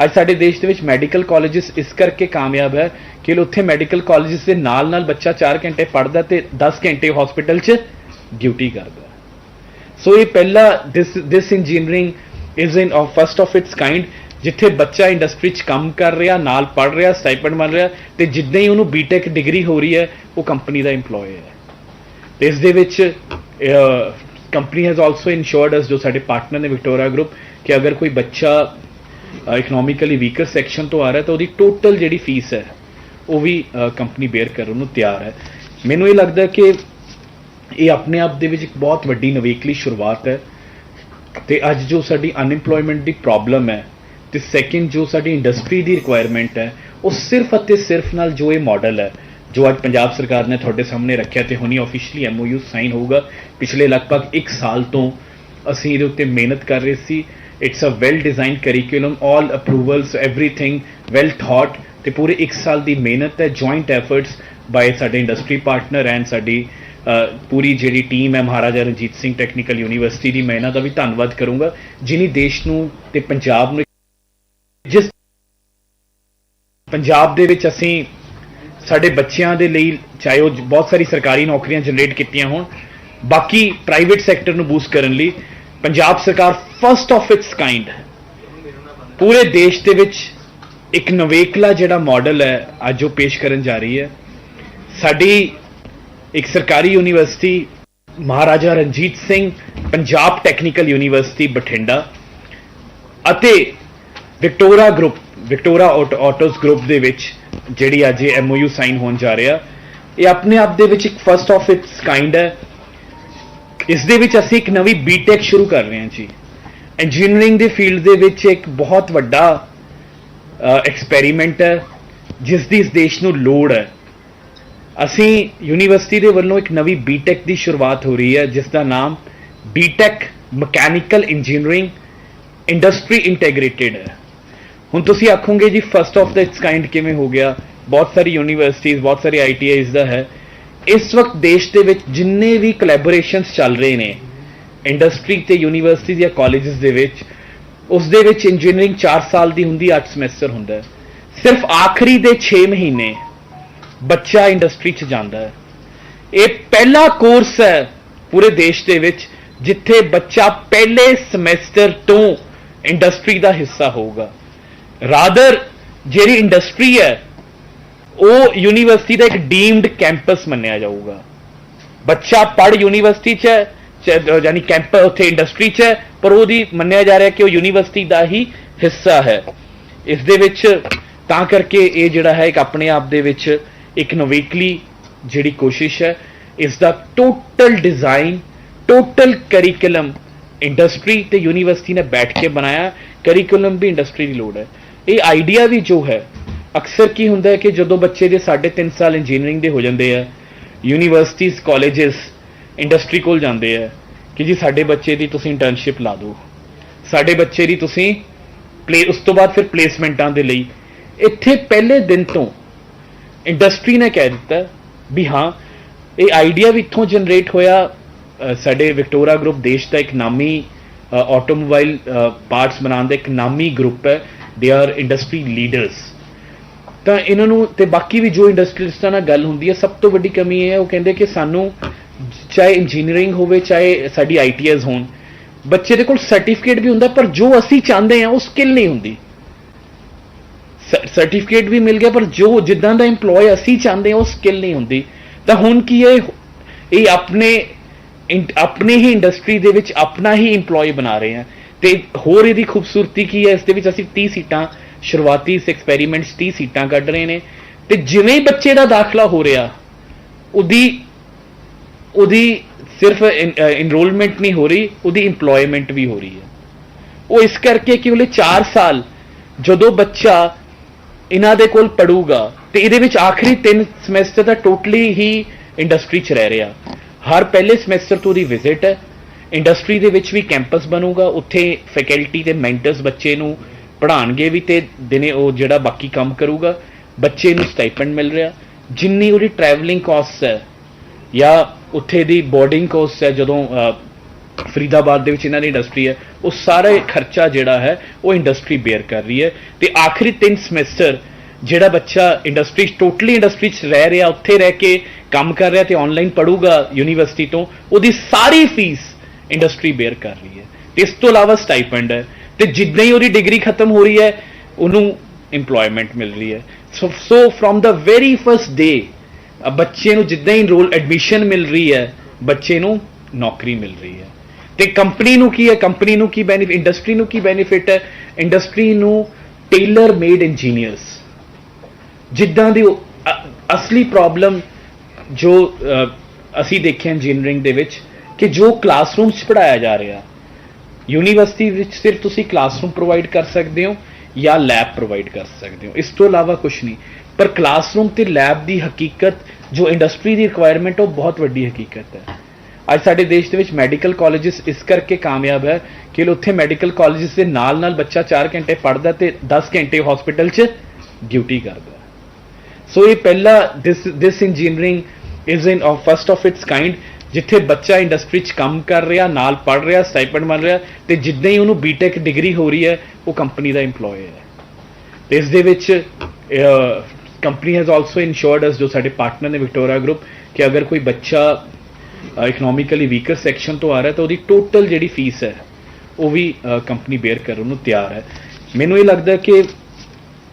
ਅੱਜ ਸਾਡੇ ਦੇਸ਼ ਦੇ ਵਿੱਚ ਮੈਡੀਕਲ ਕਾਲਜਸ ਇਸ ਕਰਕੇ ਕਾਮਯਾਬ ਹੈ ਕਿ ਉੱਥੇ ਮੈਡੀਕਲ ਕਾਲਜਸ ਦੇ ਨਾਲ ਨਾਲ ਬੱਚਾ 4 ਘੰਟੇ ਪੜ੍ਹਦਾ ਤੇ 10 ਘੰਟੇ ਹਸਪੀਟਲ 'ਚ ਡਿਊਟੀ ਕਰਦਾ। ਸੋ ਇਹ ਪਹਿਲਾ this this engineering is in of first of its kind ਜਿੱਥੇ ਬੱਚਾ ਇੰਡਸਟਰੀ 'ਚ ਕੰਮ ਕਰ ਰਿਹਾ, ਨਾਲ ਪੜ ਰਿਹਾ ਸਟਾਈਪੈਂਡ ਮਿਲ ਰਿਹਾ, ਤੇ ਜਿੱਦਾਂ ਹੀ ਉਹਨੂੰ ਬੀਟੈਕ ਡਿਗਰੀ ਹੋ ਰਹੀ ਹੈ, ਉਹ ਕੰਪਨੀ ਦਾ EMPLOYE ਹੈ। ਤੇ ਇਸ ਦੇ ਵਿੱਚ company has also ensured us ਜੋ ਸਾਡੇ ਪਾਰਟਨਰ ਨੇ ਵਿਕਟੋਰੀਆ ਗਰੁੱਪ ਕਿ ਅਗਰ ਕੋਈ ਬੱਚਾ ਇਕਨੋਮਿਕਲੀ ਵੀਕਰ ਸੈਕਸ਼ਨ ਤੋਂ ਆ ਰਿਹਾ, ਤਾਂ ਉਹਦੀ ਟੋਟਲ ਜਿਹੜੀ ਫੀਸ ਹੈ, ਉਹ ਵੀ ਕੰਪਨੀ ਬੇਅਰ ਕਰਨ ਨੂੰ ਤਿਆਰ ਹੈ। ਮੈਨੂੰ ਇਹ ਲੱਗਦਾ ਕਿ ਇਹ ਆਪਣੇ ਆਪ ਦੇ ਵਿੱਚ ਇੱਕ ਬਹੁਤ ਵੱਡੀ ਨਵੇਕਲੀ ਸ਼ੁਰੂਆਤ ਹੈ। ਤੇ ਅੱਜ ਜੋ ਸਾਡੀ ਅਨਇੰਪਲੋਇਮੈਂਟ ਦੀ ਪ੍ਰੋਬਲਮ ਹੈ ਤੇ ਸੈਕਿੰਡ ਜੋ ਸਾਡੀ ਇੰਡਸਟਰੀ ਦੀ ਰਿਕੁਆਇਰਮੈਂਟ ਹੈ, ਉਹ ਸਿਰਫ ਅਤੇ ਸਿਰਫ ਨਾਲ ਜੋ ਇਹ ਮਾਡਲ ਹੈ, ਜੋ ਅੱਜ ਪੰਜਾਬ ਸਰਕਾਰ ਨੇ ਤੁਹਾਡੇ ਸਾਹਮਣੇ ਰੱਖਿਆ ਤੇ ਹੁਣੀ ਆਫੀਸ਼ੀਅਲੀ ਐਮਓਯੂ ਸਾਈਨ ਹੋਊਗਾ, ਪਿਛਲੇ ਲਗਭਗ 1 ਸਾਲ ਤੋਂ ਅਸੀਂ ਇਹਦੇ ਉੱਤੇ ਮਿਹਨਤ ਕਰ ਰਹੇ ਸੀ। It's a well designed curriculum all approvals everything well thought ਤੇ ਪੂਰੇ 1 ਸਾਲ ਦੀ ਮਿਹਨਤ ਹੈ ਜੁਆਇੰਟ ਐਫਰਟਸ ਬਾਈ ਸਾਡੇ ਇੰਡਸਟਰੀ ਪਾਰਟਨਰ ਐਂਡ ਸਾਡੀ ਪੂਰੀ ਜਿਹੜੀ ਟੀਮ ਹੈ, ਮਹਾਰਾਜਾ ਰਣਜੀਤ ਸਿੰਘ ਟੈਕਨੀਕਲ ਯੂਨੀਵਰਸਿਟੀ ਦੀ, ਮੈਂ ਇਹਨਾਂ ਦਾ ਵੀ ਧੰਨਵਾਦ ਕਰੂੰਗਾ, ਜਿਨੀ ਦੇਸ਼ ਨੂੰ ਤੇ ਪੰਜਾਬ ਨੂੰ ਜਿਸ ਪੰਜਾਬ ਦੇ ਵਿੱਚ ਅਸੀਂ ਸਾਡੇ ਬੱਚਿਆਂ ਦੇ ਲਈ ਚਾਹੇ ਉਹ ਬਹੁਤ ਸਾਰੀ ਸਰਕਾਰੀ ਨੌਕਰੀਆਂ ਜਨਰੇਟ ਕੀਤੀਆਂ ਹੋਣ, ਬਾਕੀ ਪ੍ਰਾਈਵੇਟ ਸੈਕਟਰ ਨੂੰ ਬੂਸਟ ਕਰਨ ਲਈ ਪੰਜਾਬ ਸਰਕਾਰ ਫਰਸਟ ਆਫ ਇਟਸ ਕਾਈਂਡ ਪੂਰੇ ਦੇਸ਼ ਦੇ ਵਿੱਚ ਇੱਕ ਨਵੇਕਲਾ ਜਿਹੜਾ ਮਾਡਲ ਹੈ, ਅੱਜ ਉਹ ਪੇਸ਼ ਕਰਨ ਜਾ ਰਹੀ ਹੈ। ਸਾਡੀ ਇੱਕ ਸਰਕਾਰੀ university Maharaja Ranjit Singh, Punjab technical university Bathinda ਅਤੇ Victora group Victora autos group ਦੇ ਵਿੱਚ ਜਿਹੜੀ ਅੱਜ ਇਹ ਐਮਓਯੂ ਸਾਈਨ ਹੋਣ ਜਾ ਰਿਹਾ। ਇਹ ਆਪਣੇ ਆਪ ਦੇ ਵਿੱਚ ਇੱਕ ਫਰਸਟ ਆਫ ਇਟਸ ਕਾਈਂਡ ਹੈ। ਇਸ ਦੇ ਵਿੱਚ ਅਸੀਂ ਇੱਕ ਨਵੀਂ ਬੀਟੈਕ ਸ਼ੁਰੂ ਕਰ ਰਹੇ ਹਾਂ ਜੀ। ਇੰਜੀਨੀਅਰਿੰਗ ਦੇ ਫੀਲਡ ਦੇ ਵਿੱਚ ਇੱਕ ਬਹੁਤ ਵੱਡਾ ਐਕਸਪੈਰੀਮੈਂਟ ਹੈ, ਜਿਸ ਦੀ ਇਸ ਦੇਸ਼ ਨੂੰ ਲੋੜ ਹੈ। ਅਸੀਂ ਯੂਨੀਵਰਸਿਟੀ ਦੇ ਵੱਲੋਂ ਇੱਕ ਨਵੀਂ ਬੀਟੈਕ ਦੀ ਸ਼ੁਰੂਆਤ ਹੋ ਰਹੀ ਹੈ, ਜਿਸ ਦਾ ਨਾਮ B Tech mechanical engineering industry integrated ਹੈ। ਹੁਣ ਤੁਸੀਂ ਆਖੋਗੇ ਜੀ first of the its kind ਕਿਵੇਂ ਹੋ ਗਿਆ? ਬਹੁਤ ਸਾਰੀ ਯੂਨੀਵਰਸਿਟੀਜ਼ ਬਹੁਤ ਸਾਰੀ ਆਈਟੀਆਈਜ਼ ਦਾ ਹੈ। ਇਸ ਵਕਤ ਦੇਸ਼ ਦੇ ਵਿੱਚ ਜਿੰਨੇ ਵੀ ਕੋਲੈਬੋਰੇਸ਼ਨਸ ਚੱਲ ਰਹੇ ਨੇ ਇੰਡਸਟਰੀ ਤੇ ਯੂਨੀਵਰਸਿਟੀ ਜਾਂ ਕਾਲਜਸ ਦੇ ਵਿੱਚ, ਉਸ ਦੇ ਵਿੱਚ ਇੰਜੀਨੀਅਰਿੰਗ 4 ਸਾਲ ਦੀ ਹੁੰਦੀ 8 ਸਮੈਸਟਰ ਹੁੰਦਾ ਹੈ। ਸਿਰਫ ਆਖਰੀ ਦੇ 6 ਮਹੀਨੇ ਬੱਚਾ ਇੰਡਸਟਰੀ 'ਚ ਜਾਂਦਾ ਹੈ। ਇਹ ਪਹਿਲਾ ਕੋਰਸ ਹੈ ਪੂਰੇ ਦੇਸ਼ ਦੇ ਵਿੱਚ, ਜਿੱਥੇ ਬੱਚਾ ਪਹਿਲੇ ਸਮੈਸਟਰ ਤੋਂ ਇੰਡਸਟਰੀ ਦਾ ਹਿੱਸਾ ਹੋਊਗਾ। ਰਾਦਰ ਜਿਹੜੀ ਇੰਡਸਟਰੀ ਹੈ, ਉਹ ਯੂਨੀਵਰਸਿਟੀ ਦਾ ਇੱਕ ਡੀਮਡ ਕੈਂਪਸ ਮੰਨਿਆ ਜਾਊਗਾ। ਬੱਚਾ ਪੜ ਯੂਨੀਵਰਸਿਟੀ 'ਚ ਹੈ ਚ- ਯਾਨੀ ਕੈਂਪ ਉੱਥੇ ਇੰਡਸਟਰੀ 'ਚ ਹੈ, ਪਰ ਉਹਦੀ ਮੰਨਿਆ ਜਾ ਰਿਹਾ ਕਿ ਉਹ ਯੂਨੀਵਰਸਿਟੀ ਦਾ ਹੀ ਹਿੱਸਾ ਹੈ। ਇਸ ਦੇ ਵਿੱਚ ਤਾਂ ਕਰਕੇ ਇਹ ਜਿਹੜਾ ਹੈ ਇੱਕ ਆਪਣੇ ਆਪ ਦੇ ਵਿੱਚ ਇੱਕ ਨਵੇਕਲੀ ਜਿਹੜੀ ਕੋਸ਼ਿਸ਼ ਹੈ, ਇਸ ਦਾ total design total curriculum industry ਤੇ ਯੂਨੀਵਰਸਿਟੀ ਨੇ ਬੈਠ ਕੇ ਬਣਾਇਆ। ਕਰਿਕੂਲਮ ਵੀ ਇੰਡਸਟਰੀ ਦੀ ਲੋੜ ਹੈ। ਇਹ ਆਈਡੀਆ ਵੀ ਜੋ ਹੈ, ਅਕਸਰ ਕੀ ਹੁੰਦਾ ਹੈ ਕਿ ਜਦੋਂ ਬੱਚੇ ਦੇ 3.5 ਸਾਲ ਇੰਜੀਨੀਅਰਿੰਗ ਦੇ ਹੋ ਜਾਂਦੇ ਆ ਯੂਨੀਵਰਸਿਟੀਜ਼ ਕਾਲਜਸ ਇੰਡਸਟਰੀ ਕੋਲ ਜਾਂਦੇ ਆ ਕਿ ਜੀ ਸਾਡੇ ਬੱਚੇ ਦੀ ਤੁਸੀਂ ਇੰਟਰਨਸ਼ਿਪ ਲਾ ਦਿਓ। ਸਾਡੇ ਬੱਚੇ ਦੀ ਤੁਸੀਂ ਪਲੇ ਉਸ ਤੋਂ ਬਾਅਦ ਫਿਰ ਪਲੇਸਮੈਂਟਾਂ ਦੇ ਲਈ। ਇੱਥੇ ਪਹਿਲੇ ਦਿਨ ਤੋਂ ਇੰਡਸਟਰੀ ਨੇ ਕਹਿ ਦਿੱਤਾ ਵੀ ਹਾਂ, ਇਹ ਆਈਡੀਆ ਵੀ ਇੱਥੋਂ ਜਨਰੇਟ ਹੋਇਆ। ਸਾਡੇ ਵਿਕਟੋਰੀਆ ਗਰੁੱਪ ਦੇਸ਼ ਦਾ ਇੱਕ ਨਾਮੀ ਆਟੋਮੋਬਾਈਲ ਪਾਰਟਸ ਬਣਾਉਣ ਦਾ ਇੱਕ ਨਾਮੀ ਗਰੁੱਪ ਹੈ। ਦੇ ਆਰ ਇੰਡਸਟਰੀ ਲੀਡਰਸ ਤਾਂ ਇਹਨਾਂ ਨੂੰ ਤੇ ਬਾਕੀ ਵੀ ਜੋ ਇੰਡਸਟਰੀਲਿਸਟਾਂ ਨਾਲ ਗੱਲ ਹੁੰਦੀ ਹੈ, ਸਭ ਤੋਂ ਵੱਡੀ ਕਮੀ ਇਹ ਹੈ, ਉਹ ਕਹਿੰਦੇ ਕਿ ਸਾਨੂੰ ਚਾਹੇ ਇੰਜੀਨੀਅਰਿੰਗ ਹੋਵੇ, ਚਾਹੇ ਸਾਡੀ ਆਈਟੀਐਸ ਹੋਣ, ਬੱਚੇ ਦੇ ਕੋਲ ਸਰਟੀਫਿਕੇਟ ਵੀ ਹੁੰਦਾ, ਪਰ ਜੋ ਅਸੀਂ ਚਾਹੁੰਦੇ ਹਾਂ, ਉਹ ਸਕਿੱਲ ਨਹੀਂ ਹੁੰਦੀ। ਸਰਟੀਫਿਕੇਟ ਵੀ ਮਿਲ ਗਿਆ, ਪਰ ਜੋ ਜਿੱਦਾਂ ਦਾ EMPLOYE ਅਸੀਂ ਚਾਹੁੰਦੇ ਹਾਂ, ਉਹ ਸਕਿੱਲ ਨਹੀਂ ਹੁੰਦੀ। ਤਾਂ ਹੁਣ ਕੀ ਇਹ ਇਹ ਆਪਣੇ ਆਪਣੇ ਹੀ ਇੰਡਸਟਰੀ ਦੇ ਵਿੱਚ ਆਪਣਾ ਹੀ EMPLOYE ਬਣਾ ਰਹੇ ਹਾਂ। ਤੇ ਹੋਰ ਇਹਦੀ ਖੂਬਸੂਰਤੀ ਕੀ ਹੈ? ਇਸ ਦੇ ਵਿੱਚ ਅਸੀਂ 30 ਸੀਟਾਂ, ਸ਼ੁਰੂਆਤੀ ਇਸ 'ਚ 30 ਸੀਟਾਂ ਕੱਢ ਰਹੇ ਨੇ। ਤੇ ਜਿਵੇਂ ਬੱਚੇ ਦਾ ਦਾਖਲਾ ਹੋ ਰਿਹਾ, ਉਹਦੀ ਉਹਦੀ ਸਿਰਫ ਇਨਰੋਲਮੈਂਟ ਨਹੀਂ ਹੋ ਰਹੀ, ਉਹਦੀ EMPLOYMENT ਵੀ ਹੋ ਰਹੀ ਹੈ। ਉਹ ਇਸ ਕਰਕੇ ਕਿ ਉਹਲੇ 4 ਸਾਲ ਜਦੋਂ ਬੱਚਾ ਇਹਨਾਂ ਦੇ ਕੋਲ ਪੜੂਗਾ, ਤੇ ਇਹਦੇ ਵਿੱਚ ਆਖਰੀ 3 ਸਮੈਸਟਰ ਦਾ ਟੋਟਲੀ ਹੀ ਇੰਡਸਟਰੀ 'ਚ ਰਹਿ ਰਿਹਾ। ਹਰ ਪਹਿਲੇ ਸਮੈਸਟਰ ਤੋਂ ਦੀ ਵਿਜ਼ਿਟ ਹੈ। ਇੰਡਸਟਰੀ ਦੇ ਵਿੱਚ ਵੀ ਕੈਂਪਸ ਬਣੂਗਾ, ਉੱਥੇ ਫੈਕਲਟੀ ਤੇ ਮੈਂਟਰਸ ਬੱਚੇ ਨੂੰ ਪੜ੍ਹਾਉਣਗੇ ਵੀ ਤੇ ਦਿਨੇ ਉਹ ਜਿਹੜਾ ਬਾਕੀ ਕੰਮ ਕਰੂਗਾ, ਬੱਚੇ ਨੂੰ ਸਟਾਈਪੈਂਡ ਮਿਲ ਰਿਹਾ। ਜਿੰਨੀ ਉਹਦੀ ਟਰੈਵਲਿੰਗ ਕਾਸਟ ਹੈ, ਜਾਂ ਉੱਥੇ ਦੀ ਬੋਰਡਿੰਗ ਕੋਸਟ ਹੈ, ਜਦੋਂ ਫਰੀਦਾਬਾਦ ਦੇ ਵਿੱਚ ਇਹਨਾਂ ਦੀ ਇੰਡਸਟਰੀ ਹੈ, ਉਹ ਸਾਰਾ ਖਰਚਾ ਜਿਹੜਾ ਹੈ, ਉਹ ਇੰਡਸਟਰੀ ਬੇਅਰ ਕਰ ਰਹੀ ਹੈ। ਤੇ ਆਖਰੀ 3 ਸਮੈਸਟਰ ਜਿਹੜਾ ਬੱਚਾ ਇੰਡਸਟਰੀ ਟੋਟਲੀ ਇੰਡਸਟਰੀ 'ਚ ਰਹਿ ਰਿਹਾ, ਉੱਥੇ ਰਹਿ ਕੇ ਕੰਮ ਕਰ ਰਿਹਾ ਤੇ ਆਨਲਾਈਨ ਪੜੂਗਾ ਯੂਨੀਵਰਸਿਟੀ ਤੋਂ, ਉਹਦੀ ਸਾਰੀ ਫੀਸ ਇੰਡਸਟਰੀ ਬੇਅਰ ਕਰ ਰਹੀ ਹੈ। ਤੇ ਇਸ ਤੋਂ ਇਲਾਵਾ ਸਟਾਈਪੈਂਡ ਹੈ। ਤੇ ਜਿੱਦਾਂ ਹੀ ਉਹਦੀ ਡਿਗਰੀ ਖਤਮ ਹੋ ਰਹੀ ਹੈ, ਉਹਨੂੰ EMPLOYMENT ਮਿਲ ਰਹੀ ਹੈ। So so from the very first day ਬੱਚੇ ਨੂੰ ਜਿੱਦਾਂ ਹੀ ਰੋਲ ਐਡਮਿਸ਼ਨ ਮਿਲ ਰਹੀ ਹੈ, ਬੱਚੇ ਨੂੰ ਨੌਕਰੀ ਮਿਲ ਰਹੀ ਹੈ। ਤੇ ਕੰਪਨੀ ਨੂੰ ਕੀ ਹੈ? ਕੰਪਨੀ ਨੂੰ ਕੀ ਬੈਨੀਫਿਟ ਇੰਡਸਟਰੀ ਨੂੰ ਕੀ ਬੈਨੀਫਿਟ ਹੈ? ਇੰਡਸਟਰੀ ਨੂੰ ਟੇਲਰ ਮੇਡ ਇੰਜੀਨੀਅਰਸ ਜਿੱਦਾਂ ਦੀ ਅਸਲੀ ਪ੍ਰੋਬਲਮ ਜੋ ਅਸੀਂ ਦੇਖਿਆ ਇੰਜੀਨੀਅਰਿੰਗ ਦੇ ਵਿੱਚ ਕਿ ਜੋ ਕਲਾਸਰੂਮ 'ਚ ਪੜਾਇਆ ਜਾ ਰਿਹਾ, ਯੂਨੀਵਰਸਿਟੀ ਵਿੱਚ ਸਿਰਫ ਤੁਸੀਂ ਕਲਾਸਰੂਮ ਪ੍ਰੋਵਾਈਡ ਕਰ ਸਕਦੇ ਹੋ ਜਾਂ ਲੈਬ ਪ੍ਰੋਵਾਈਡ ਕਰ ਸਕਦੇ ਹੋ। ਇਸ ਤੋਂ ਇਲਾਵਾ ਕੁਝ ਨਹੀਂ। ਪਰ ਕਲਾਸਰੂਮ ਤੇ ਲੈਬ ਦੀ ਹਕੀਕਤ, ਜੋ ਇੰਡਸਟਰੀ ਦੀ ਰਿਕੁਆਇਰਮੈਂਟ ਉਹ ਬਹੁਤ ਵੱਡੀ ਹਕੀਕਤ ਹੈ। ਅੱਜ ਸਾਡੇ ਦੇਸ਼ ਦੇ ਵਿੱਚ ਮੈਡੀਕਲ ਕਾਲਜਸ ਇਸ ਕਰਕੇ ਕਾਮਯਾਬ ਹੈ ਕਿ ਉੱਥੇ ਮੈਡੀਕਲ ਕਾਲਜਸ ਦੇ ਨਾਲ ਨਾਲ ਬੱਚਾ 4 ਘੰਟੇ ਪੜ੍ਹਦਾ ਤੇ 10 ਘੰਟੇ ਹਸਪੀਟਲ 'ਚ ਡਿਊਟੀ ਕਰਦਾ। ਸੋ ਇਹ ਪਹਿਲਾ this this engineering is in of first of its kind ਜਿੱਥੇ ਬੱਚਾ ਇੰਡਸਟਰੀ 'ਚ ਕੰਮ ਕਰ ਰਿਹਾ, ਨਾਲ ਪੜ ਰਿਹਾ ਸਟਾਈਪੈਂਡ ਮਿਲ ਰਿਹਾ, ਤੇ ਜਿੱਦਾਂ ਹੀ ਉਹਨੂੰ ਬੀਟੈਕ ਡਿਗਰੀ ਹੋ ਰਹੀ ਹੈ, ਉਹ ਕੰਪਨੀ ਦਾ EMPLOYE ਹੈ। ਤੇ ਇਸ ਦੇ ਵਿੱਚ company has also ensured us ਜੋ ਸਾਡੇ ਪਾਰਟਨਰ ਨੇ ਵਿਕਟੋਰੀਆ ਗਰੁੱਪ ਕਿ ਅਗਰ ਕੋਈ ਬੱਚਾ ਇਕਨੋਮਿਕਲੀ ਵੀਕਰ ਸੈਕਸ਼ਨ ਤੋਂ ਆ ਰਿਹਾ, ਤਾਂ ਉਹਦੀ ਟੋਟਲ ਜਿਹੜੀ ਫੀਸ ਹੈ, ਉਹ ਵੀ ਕੰਪਨੀ ਬੇਅਰ ਕਰਨ ਨੂੰ ਤਿਆਰ ਹੈ। ਮੈਨੂੰ ਇਹ ਲੱਗਦਾ ਕਿ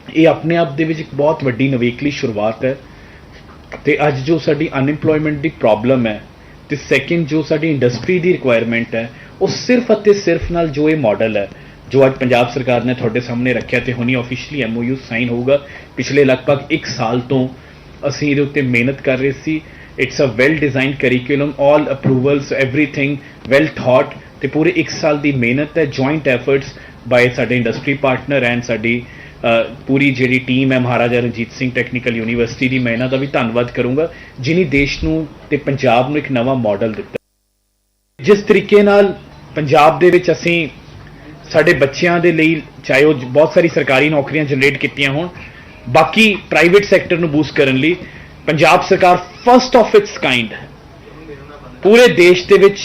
ਇਹ ਆਪਣੇ ਆਪ ਦੇ ਵਿੱਚ ਇੱਕ ਬਹੁਤ ਵੱਡੀ ਨਵੇਕਲੀ ਸ਼ੁਰੂਆਤ ਹੈ। ਤੇ ਅੱਜ ਜੋ ਸਾਡੀ ਅਨਇੰਪਲੋਇਮੈਂਟ ਦੀ ਪ੍ਰੋਬਲਮ ਹੈ ਤੇ ਸੈਕਿੰਡ ਜੋ ਸਾਡੀ ਇੰਡਸਟਰੀ ਦੀ ਰਿਕੁਆਇਰਮੈਂਟ ਹੈ, ਉਹ ਸਿਰਫ ਅਤੇ ਸਿਰਫ ਨਾਲ ਜੋ ਇਹ ਮਾਡਲ ਹੈ, ਜੋ ਅੱਜ ਪੰਜਾਬ ਸਰਕਾਰ ਨੇ ਤੁਹਾਡੇ ਸਾਹਮਣੇ ਰੱਖਿਆ ਤੇ ਹੁਣੀ ਆਫੀਸ਼ੀਅਲੀ ਐਮਓਯੂ ਸਾਈਨ ਹੋਊਗਾ, ਪਿਛਲੇ ਲਗਭਗ 1 ਸਾਲ ਤੋਂ ਅਸੀਂ ਇਹਦੇ ਉੱਤੇ ਮਿਹਨਤ ਕਰ ਰਹੇ ਸੀ। It's a well designed curriculum all approvals everything well thought ਤੇ ਪੂਰੇ 1 ਸਾਲ ਦੀ ਮਿਹਨਤ ਹੈ ਜੁਆਇੰਟ ਐਫਰਟਸ ਬਾਈ ਸਾਡੇ ਇੰਡਸਟਰੀ ਪਾਰਟਨਰ ਐਂਡ ਸਾਡੀ ਪੂਰੀ ਜਿਹੜੀ ਟੀਮ ਹੈ ਮਹਾਰਾਜਾ ਰਣਜੀਤ ਸਿੰਘ ਟੈਕਨੀਕਲ ਯੂਨੀਵਰਸਿਟੀ ਦੀ, ਮੈਂ ਇਹਨਾਂ ਦਾ ਵੀ ਧੰਨਵਾਦ ਕਰੂੰਗਾ, ਜਿਨੀ ਦੇਸ਼ ਨੂੰ ਤੇ ਪੰਜਾਬ ਨੂੰ ਇੱਕ ਨਵਾਂ ਮਾਡਲ ਦਿੱਤਾ। ਜਿਸ ਤਰੀਕੇ ਨਾਲ ਪੰਜਾਬ ਦੇ ਵਿੱਚ ਅਸੀਂ ਸਾਡੇ ਬੱਚਿਆਂ ਦੇ ਲਈ, ਚਾਹੇ ਉਹ ਬਹੁਤ ਸਾਰੀ ਸਰਕਾਰੀ ਨੌਕਰੀਆਂ ਜਨਰੇਟ ਕੀਤੀਆਂ ਹੋਣ, ਬਾਕੀ ਪ੍ਰਾਈਵੇਟ ਸੈਕਟਰ ਨੂੰ ਬੂਸਟ ਕਰਨ ਲਈ, ਪੰਜਾਬ ਸਰਕਾਰ ਫਰਸਟ ਆਫ ਇਟਸ ਕਾਈਂਡ ਪੂਰੇ ਦੇਸ਼ ਦੇ ਵਿੱਚ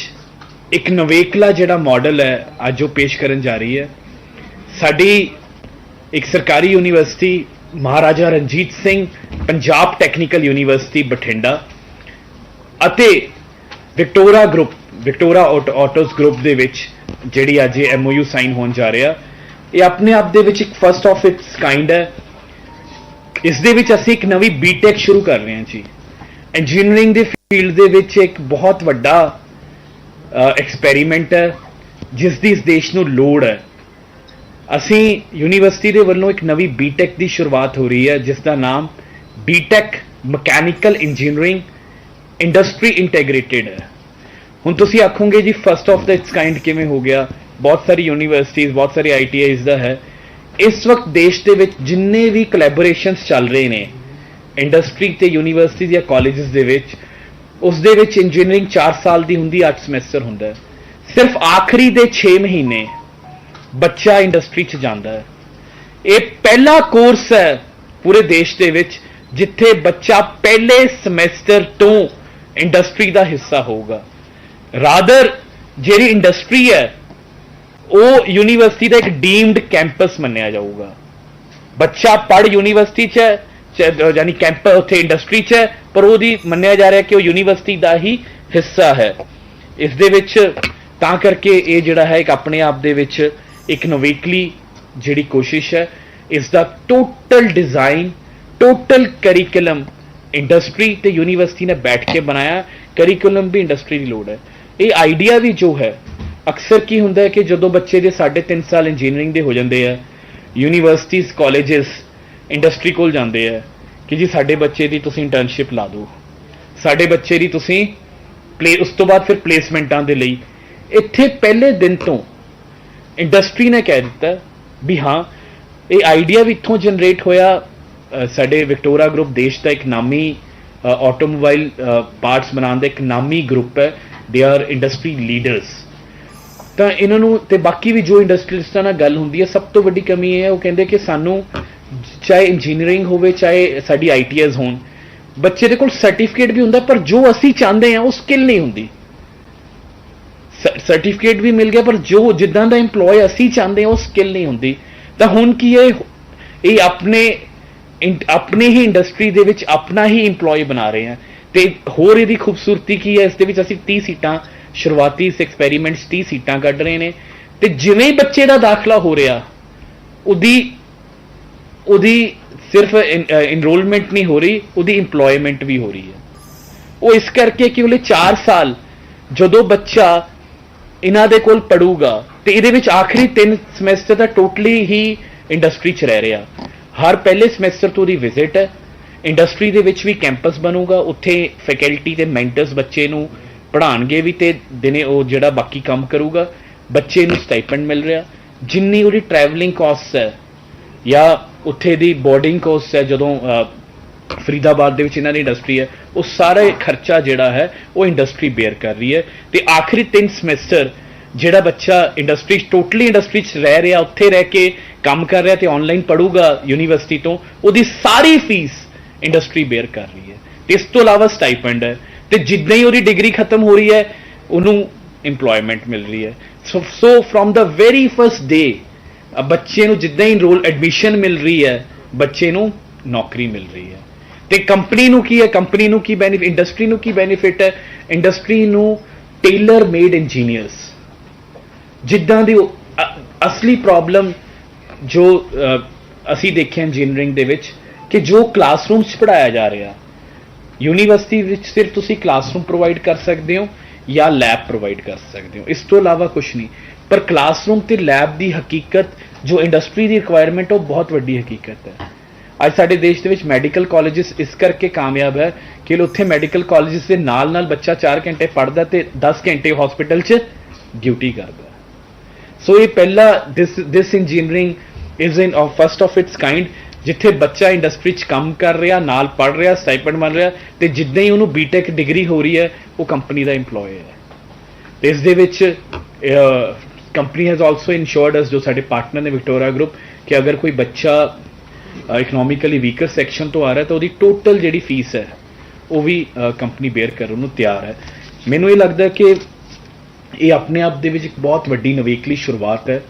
ਇੱਕ ਨਵੇਕਲਾ ਜਿਹੜਾ ਮਾਡਲ ਹੈ, ਅੱਜ ਉਹ ਪੇਸ਼ ਕਰਨ ਜਾ ਰਹੀ ਹੈ। ਸਾਡੀ ਇੱਕ ਸਰਕਾਰੀ university Maharaja Ranjit Singh Punjab technical university Bathinda ਅਤੇ Victora group Victora autos group ਦੇ ਵਿੱਚ ਜਿਹੜੀ ਅੱਜ ਇਹ ਐਮਓਯੂ ਸਾਈਨ ਹੋਣ ਜਾ ਰਿਹਾ ਇਹ ਆਪਣੇ ਆਪ ਦੇ ਵਿੱਚ ਇੱਕ ਫਰਸਟ ਆਫ ਇਟਸ ਕਾਈਂਡ ਹੈ ਇਸ ਦੇ ਵਿੱਚ ਅਸੀਂ ਇੱਕ ਨਵੀਂ ਬੀਟੈਕ ਸ਼ੁਰੂ ਕਰ ਰਹੇ ਹਾਂ ਜੀ ਇੰਜੀਨੀਅਰਿੰਗ ਦੇ ਫੀਲਡ ਦੇ ਵਿੱਚ ਇੱਕ ਬਹੁਤ ਵੱਡਾ ਐਕਸਪੈਰੀਮੈਂਟ ਹੈ ਜਿਸ ਦੀ ਇਸ ਦੇਸ਼ ਨੂੰ ਲੋੜ ਹੈ ਅਸੀਂ ਯੂਨੀਵਰਸਿਟੀ ਦੇ ਵੱਲੋਂ ਇੱਕ ਨਵੀਂ ਬੀਟੈਕ ਦੀ ਸ਼ੁਰੂਆਤ ਹੋ ਰਹੀ ਹੈ, ਜਿਸ ਦਾ ਨਾਮ B Tech mechanical engineering industry integrated ਹੈ। ਹੁਣ ਤੁਸੀਂ ਆਖੋਗੇ ਜੀ first of the its kind ਕਿਵੇਂ ਹੋ ਗਿਆ? ਬਹੁਤ ਸਾਰੀ ਯੂਨੀਵਰਸਿਟੀਜ਼ ਬਹੁਤ ਸਾਰੀ ਆਈਟੀਆਈਜ਼ ਦਾ ਹੈ। ਇਸ ਵਕਤ ਦੇਸ਼ ਦੇ ਵਿੱਚ ਜਿੰਨੇ ਵੀ ਕੋਲੈਬੋਰੇਸ਼ਨਸ ਚੱਲ ਰਹੇ ਨੇ ਇੰਡਸਟਰੀ ਤੇ ਯੂਨੀਵਰਸਿਟੀਜ਼ ਜਾਂ ਕਾਲਜਸ ਦੇ ਵਿੱਚ, ਉਸ ਦੇ ਵਿੱਚ ਇੰਜੀਨੀਅਰਿੰਗ 4 ਸਾਲ ਦੀ ਹੁੰਦੀ 8 ਸਮੈਸਟਰ ਹੁੰਦਾ ਸਿਰਫ ਆਖਰੀ ਦੇ 6 ਮਹੀਨੇ ਬੱਚਾ ਇੰਡਸਟਰੀ 'ਚ ਜਾਂਦਾ ਹੈ। ਇਹ ਪਹਿਲਾ ਕੋਰਸ ਹੈ ਪੂਰੇ ਦੇਸ਼ ਦੇ ਵਿੱਚ, ਜਿੱਥੇ ਬੱਚਾ ਪਹਿਲੇ ਸਮੈਸਟਰ ਤੋਂ ਇੰਡਸਟਰੀ ਦਾ ਹਿੱਸਾ ਹੋਊਗਾ। ਰਾਦਰ, ਜਿਹੜੀ ਇੰਡਸਟਰੀ ਹੈ, ਉਹ ਯੂਨੀਵਰਸਿਟੀ ਦਾ ਇੱਕ ਡੀਮਡ ਕੈਂਪਸ ਮੰਨਿਆ ਜਾਊਗਾ। ਬੱਚਾ ਪੜ ਯੂਨੀਵਰਸਿਟੀ 'ਚ ਹੈ ਚ- ਯਾਨੀ ਕੈਂਪ ਉੱਥੇ ਇੰਡਸਟਰੀ 'ਚ ਹੈ, ਪਰ ਉਹਦੀ ਮੰਨਿਆ ਜਾ ਰਿਹਾ ਕਿ ਉਹ ਯੂਨੀਵਰਸਿਟੀ ਦਾ ਹੀ ਹਿੱਸਾ ਹੈ। ਇਸ ਦੇ ਵਿੱਚ ਤਾਂ ਕਰਕੇ ਇਹ ਜਿਹੜਾ ਹੈ ਇੱਕ ਆਪਣੇ ਆਪ ਦੇ ਵਿੱਚ ਇੱਕ ਨਵੇਕਲੀ ਜਿਹੜੀ ਕੋਸ਼ਿਸ਼ ਹੈ ਇਸ ਦਾ total design total curriculum industry ਤੇ ਯੂਨੀਵਰਸਿਟੀ ਨੇ ਬੈਠ ਕੇ ਬਣਾਇਆ। ਕਰਿਕੂਲਮ ਵੀ ਇੰਡਸਟਰੀ ਦੀ ਲੋੜ ਹੈ। ਇਹ ਆਈਡੀਆ ਵੀ ਜੋ ਹੈ, ਅਕਸਰ ਕੀ ਹੁੰਦਾ ਹੈ ਕਿ ਜਦੋਂ ਬੱਚੇ ਦੇ 3.5 ਸਾਲ ਇੰਜੀਨੀਅਰਿੰਗ ਦੇ ਹੋ ਜਾਂਦੇ ਆ ਯੂਨੀਵਰਸਿਟੀਜ਼ ਕਾਲਜਸ ਇੰਡਸਟਰੀ ਕੋਲ ਜਾਂਦੇ ਆ ਕਿ ਜੀ ਸਾਡੇ ਬੱਚੇ ਦੀ ਤੁਸੀਂ ਇੰਟਰਨਸ਼ਿਪ ਲਾ ਦਿਓ। ਸਾਡੇ ਬੱਚੇ ਦੀ ਤੁਸੀਂ ਪਲੇ ਉਸ ਤੋਂ ਬਾਅਦ ਫਿਰ ਪਲੇਸਮੈਂਟਾਂ ਦੇ ਲਈ। ਇੱਥੇ ਪਹਿਲੇ ਦਿਨ ਤੋਂ ਇੰਡਸਟਰੀ ਨੇ ਕਹਿ ਦਿੱਤਾ ਵੀ ਹਾਂ, ਇਹ ਆਈਡੀਆ ਵੀ ਇੱਥੋਂ ਜਨਰੇਟ ਹੋਇਆ ਸਾਡੇ ਵਿਕਟੋਰਾ ਗਰੁੱਪ ਦੇਸ਼ ਦਾ ਇੱਕ ਨਾਮੀ ਆਟੋਮੋਬਾਈਲ ਪਾਰਟਸ ਬਣਾਉਣ ਦਾ ਇੱਕ ਨਾਮੀ ਗਰੁੱਪ ਹੈ ਦੇ ਆਰ ਇੰਡਸਟਰੀ ਲੀਡਰਸ ਤਾਂ ਇਹਨਾਂ ਨੂੰ ਤੇ ਬਾਕੀ ਵੀ ਜੋ ਇੰਡਸਟਰੀਲਿਸਟਾਂ ਨਾਲ ਗੱਲ ਹੁੰਦੀ ਹੈ, ਸਭ ਤੋਂ ਵੱਡੀ ਕਮੀ ਇਹ ਹੈ, ਉਹ ਕਹਿੰਦੇ ਕਿ ਸਾਨੂੰ ਚਾਹੇ ਇੰਜੀਨੀਅਰਿੰਗ ਹੋਵੇ, ਚਾਹੇ ਸਾਡੀ ਆਈਟੀਐਸ ਹੋਣ, ਬੱਚੇ ਦੇ ਕੋਲ ਸਰਟੀਫਿਕੇਟ ਵੀ ਹੁੰਦਾ, ਪਰ ਜੋ ਅਸੀਂ ਚਾਹੁੰਦੇ ਹਾਂ, ਉਹ ਸਕਿੱਲ ਨਹੀਂ ਹੁੰਦੀ। ਸਰਟੀਫਿਕੇਟ ਵੀ ਮਿਲ ਗਿਆ, ਪਰ ਜੋ ਜਿੱਦਾਂ ਦਾ EMPLOYE ਅਸੀਂ ਚਾਹੁੰਦੇ ਹਾਂ, ਉਹ ਸਕਿੱਲ ਨਹੀਂ ਹੁੰਦੀ। ਤਾਂ ਹੁਣ ਕੀ ਇਹ ਇਹ ਆਪਣੇ ਇਨ- ਆਪਣੀ ਹੀ ਇੰਡਸਟਰੀ ਦੇ ਵਿੱਚ ਆਪਣਾ ਹੀ EMPLOYE ਬਣਾ ਰਹੇ ਹਾਂ। ਤੇ ਹੋਰ ਇਹਦੀ ਖੂਬਸੂਰਤੀ ਕੀ ਹੈ, ਇਸ ਦੇ ਵਿੱਚ ਅਸੀਂ 30 ਸੀਟਾਂ ਸ਼ੁਰੂਆਤੀ ਇਸ ਐਕਸਪੈਰੀਮੈਂਟਸ 30 ਸੀਟਾਂ ਕੱਢ ਰਹੇ ਨੇ। ਤੇ ਜਿਵੇਂ ਬੱਚੇ ਦਾ ਦਾਖਲਾ ਹੋ ਰਿਹਾ, ਉਹਦੀ ਉਹਦੀ ਸਿਰਫ ਇਨਰੋਲਮੈਂਟ ਨਹੀਂ ਹੋ ਰਹੀ, ਉਹਦੀ EMPLOYMENT ਵੀ ਹੋ ਰਹੀ ਹੈ। ਉਹ ਇਸ ਕਰਕੇ ਕਿ ਉਹਲੇ 4 ਸਾਲ ਜਦੋਂ ਬੱਚਾ ਇਹਨਾਂ ਦੇ ਕੋਲ ਪੜੂਗਾ ਤੇ ਇਹਦੇ ਵਿੱਚ ਆਖਰੀ 3 ਸਮੈਸਟਰ ਦਾ ਟੋਟਲੀ ਹੀ ਇੰਡਸਟਰੀ 'ਚ ਰਹਿ ਰਿਹਾ। ਹਰ ਪਹਿਲੇ ਸਮੈਸਟਰ ਤੋਂ ਦੀ ਵਿਜ਼ਿਟ ਹੈ। ਇੰਡਸਟਰੀ ਦੇ ਵਿੱਚ ਵੀ ਕੈਂਪਸ ਬਣੂਗਾ, ਉੱਥੇ ਫੈਕਲਟੀ ਤੇ ਮੈਂਟਰਸ ਬੱਚੇ ਨੂੰ ਪੜ੍ਹਾਉਣਗੇ ਵੀ ਤੇ ਦਿਨੇ ਉਹ ਜਿਹੜਾ ਬਾਕੀ ਕੰਮ ਕਰੂਗਾ, ਬੱਚੇ ਨੂੰ ਸਟਾਈਪੈਂਡ ਮਿਲ ਰਿਹਾ। ਜਿੰਨੀ ਉਹਦੀ ਟਰੈਵਲਿੰਗ ਕਾਸਟ ਹੈ ਜਾਂ ਉੱਥੇ ਦੀ ਬੋਰਡਿੰਗ ਕੋਸਟ ਹੈ, ਜਦੋਂ ਫਰੀਦਾਬਾਦ ਦੇ ਵਿੱਚ ਇਹਨਾਂ ਦੀ ਇੰਡਸਟਰੀ ਹੈ, ਉਹ ਸਾਰਾ ਖਰਚਾ ਜਿਹੜਾ ਹੈ, ਉਹ ਇੰਡਸਟਰੀ ਬੇਅਰ ਕਰ ਰਹੀ ਹੈ। ਤੇ ਆਖਰੀ 3 ਸਮੈਸਟਰ ਜਿਹੜਾ ਬੱਚਾ ਇੰਡਸਟਰੀ ਟੋਟਲੀ ਇੰਡਸਟਰੀ 'ਚ ਰਹਿ ਰਿਹਾ, ਉੱਥੇ ਰਹਿ ਕੇ ਕੰਮ ਕਰ ਰਿਹਾ ਤੇ ਆਨਲਾਈਨ ਪੜੂਗਾ ਯੂਨੀਵਰਸਿਟੀ ਤੋਂ, ਉਹਦੀ ਸਾਰੀ ਫੀਸ ਇੰਡਸਟਰੀ ਬੇਅਰ ਕਰ ਰਹੀ ਹੈ। ਤੇ ਇਸ ਤੋਂ ਇਲਾਵਾ ਸਟਾਈਪੈਂਡ ਹੈ। ਤੇ ਜਿੱਦਾਂ ਹੀ ਉਹਦੀ ਡਿਗਰੀ ਖਤਮ ਹੋ ਰਹੀ ਹੈ, ਉਹਨੂੰ EMPLOYMENT ਮਿਲ ਰਹੀ ਹੈ। So so from the very first day ਬੱਚੇ ਨੂੰ ਜਿੱਦਾਂ ਹੀ ਰੋਲ ਐਡਮਿਸ਼ਨ ਮਿਲ ਰਹੀ ਹੈ, ਬੱਚੇ ਨੂੰ ਨੌਕਰੀ ਮਿਲ ਰਹੀ ਹੈ। ਤੇ ਕੰਪਨੀ ਨੂੰ ਕੀ ਹੈ? ਕੰਪਨੀ ਨੂੰ ਕੀ ਬੈਨੀਫਿਟ ਇੰਡਸਟਰੀ ਨੂੰ ਕੀ ਬੈਨੀਫਿਟ ਹੈ? ਇੰਡਸਟਰੀ ਨੂੰ ਟੇਲਰ ਮੇਡ ਇੰਜੀਨੀਅਰਸ ਜਿੱਦਾਂ ਦੀ ਅਸਲੀ ਪ੍ਰੋਬਲਮ ਜੋ ਅਸੀਂ ਦੇਖਿਆ ਇੰਜੀਨੀਅਰਿੰਗ ਦੇ ਵਿੱਚ, ਕਿ ਜੋ ਕਲਾਸਰੂਮ 'ਚ ਪੜਾਇਆ ਜਾ ਰਿਹਾ ਯੂਨੀਵਰਸਿਟੀ ਵਿੱਚ ਸਿਰਫ ਤੁਸੀਂ ਕਲਾਸਰੂਮ ਪ੍ਰੋਵਾਈਡ ਕਰ ਸਕਦੇ ਹੋ ਜਾਂ ਲੈਬ ਪ੍ਰੋਵਾਈਡ ਕਰ ਸਕਦੇ ਹੋ। ਇਸ ਤੋਂ ਇਲਾਵਾ ਕੁਝ ਨਹੀਂ। ਪਰ ਕਲਾਸਰੂਮ ਤੇ ਲੈਬ ਦੀ ਹਕੀਕਤ, ਜੋ ਇੰਡਸਟਰੀ ਦੀ ਰਿਕੁਆਇਰਮੈਂਟ ਉਹ ਬਹੁਤ ਵੱਡੀ ਹਕੀਕਤ ਹੈ। ਅੱਜ ਸਾਡੇ ਦੇਸ਼ ਦੇ ਵਿੱਚ ਮੈਡੀਕਲ ਕਾਲਜਸ ਇਸ ਕਰਕੇ ਕਾਮਯਾਬ ਹੈ ਕਿ ਉੱਥੇ ਮੈਡੀਕਲ ਕਾਲਜਸ ਦੇ ਨਾਲ ਨਾਲ ਬੱਚਾ 4 ਘੰਟੇ ਪੜ੍ਹਦਾ ਤੇ 10 ਘੰਟੇ ਹਸਪੀਟਲ 'ਚ ਡਿਊਟੀ ਕਰਦਾ। ਸੋ ਇਹ ਪਹਿਲਾ this this engineering is in of first of its kind ਜਿੱਥੇ ਬੱਚਾ ਇੰਡਸਟਰੀ 'ਚ ਕੰਮ ਕਰ ਰਿਹਾ, ਨਾਲ ਪੜ ਰਿਹਾ ਸਟਾਈਪੈਂਡ ਮਿਲ ਰਿਹਾ ਤੇ ਜਿੱਦਾਂ ਹੀ ਉਹਨੂੰ ਬੀਟੈਕ ਡਿਗਰੀ ਹੋ ਰਹੀ ਹੈ, ਉਹ ਕੰਪਨੀ ਦਾ EMPLOYE ਹੈ। ਤੇ ਇਸ ਦੇ ਵਿੱਚ company has also ensured us ਜੋ ਸਾਡੇ ਪਾਰਟਨਰ ਨੇ ਵਿਕਟੋਰੀਆ ਗਰੁੱਪ ਕਿ ਅਗਰ ਕੋਈ ਬੱਚਾ ਇਕਨੋਮਿਕਲੀ ਵੀਕਰ ਸੈਕਸ਼ਨ ਤੋਂ ਆ ਰਿਹਾ ਤਾਂ ਉਹਦੀ ਟੋਟਲ ਜਿਹੜੀ ਫੀਸ ਹੈ, ਉਹ ਵੀ ਕੰਪਨੀ ਬੇਅਰ ਕਰਨ ਨੂੰ ਤਿਆਰ ਹੈ। ਮੈਨੂੰ ਇਹ ਲੱਗਦਾ ਕਿ ਇਹ ਆਪਣੇ ਆਪ ਦੇ ਵਿੱਚ ਇੱਕ ਬਹੁਤ ਵੱਡੀ ਨਵੇਕਲੀ ਸ਼ੁਰੂਆਤ ਹੈ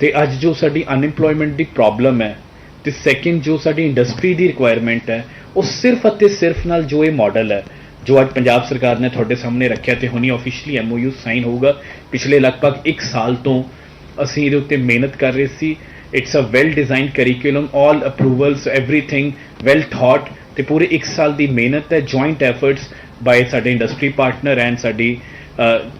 ਤੇ ਅੱਜ ਜੋ ਸਾਡੀ ਅਨਇੰਪਲੋਇਮੈਂਟ ਦੀ ਪ੍ਰੋਬਲਮ ਹੈ ਤੇ ਸੈਕਿੰਡ ਜੋ ਸਾਡੀ ਇੰਡਸਟਰੀ ਦੀ ਰਿਕੁਆਇਰਮੈਂਟ ਹੈ, ਉਹ ਸਿਰਫ ਅਤੇ ਸਿਰਫ ਨਾਲ ਜੋ ਇਹ ਮਾਡਲ ਹੈ, ਜੋ ਅੱਜ ਪੰਜਾਬ ਸਰਕਾਰ ਨੇ ਤੁਹਾਡੇ ਸਾਹਮਣੇ ਰੱਖਿਆ ਤੇ ਹੁਣੀ ਆਫੀਸ਼ੀਅਲੀ ਐਮਓਯੂ ਸਾਈਨ ਹੋਊਗਾ, ਪਿਛਲੇ ਲਗਭਗ 1 ਸਾਲ ਤੋਂ ਅਸੀਂ ਇਹਦੇ ਉੱਤੇ ਮਿਹਨਤ ਕਰ ਰਹੇ ਸੀ। It's a well designed curriculum all approvals everything well thought ਤੇ ਪੂਰੇ 1 ਸਾਲ ਦੀ ਮਿਹਨਤ ਹੈ ਜੁਆਇੰਟ ਐਫਰਟਸ ਬਾਈ ਸਾਡੇ ਇੰਡਸਟਰੀ ਪਾਰਟਨਰ ਐਂਡ ਸਾਡੀ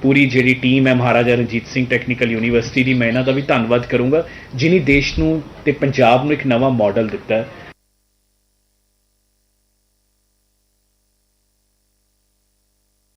ਪੂਰੀ ਜਿਹੜੀ ਟੀਮ ਹੈ ਮਹਾਰਾਜਾ ਰਣਜੀਤ ਸਿੰਘ ਟੈਕਨੀਕਲ ਯੂਨੀਵਰਸਿਟੀ ਦੀ ਮੈਂ ਇਹਨਾਂ ਦਾ ਵੀ ਧੰਨਵਾਦ ਕਰੂੰਗਾ ਜਿਨੀ ਦੇਸ਼ ਨੂੰ ਤੇ ਪੰਜਾਬ ਨੂੰ ਇੱਕ ਨਵਾਂ ਮਾਡਲ ਦਿੱਤਾ ਹੈ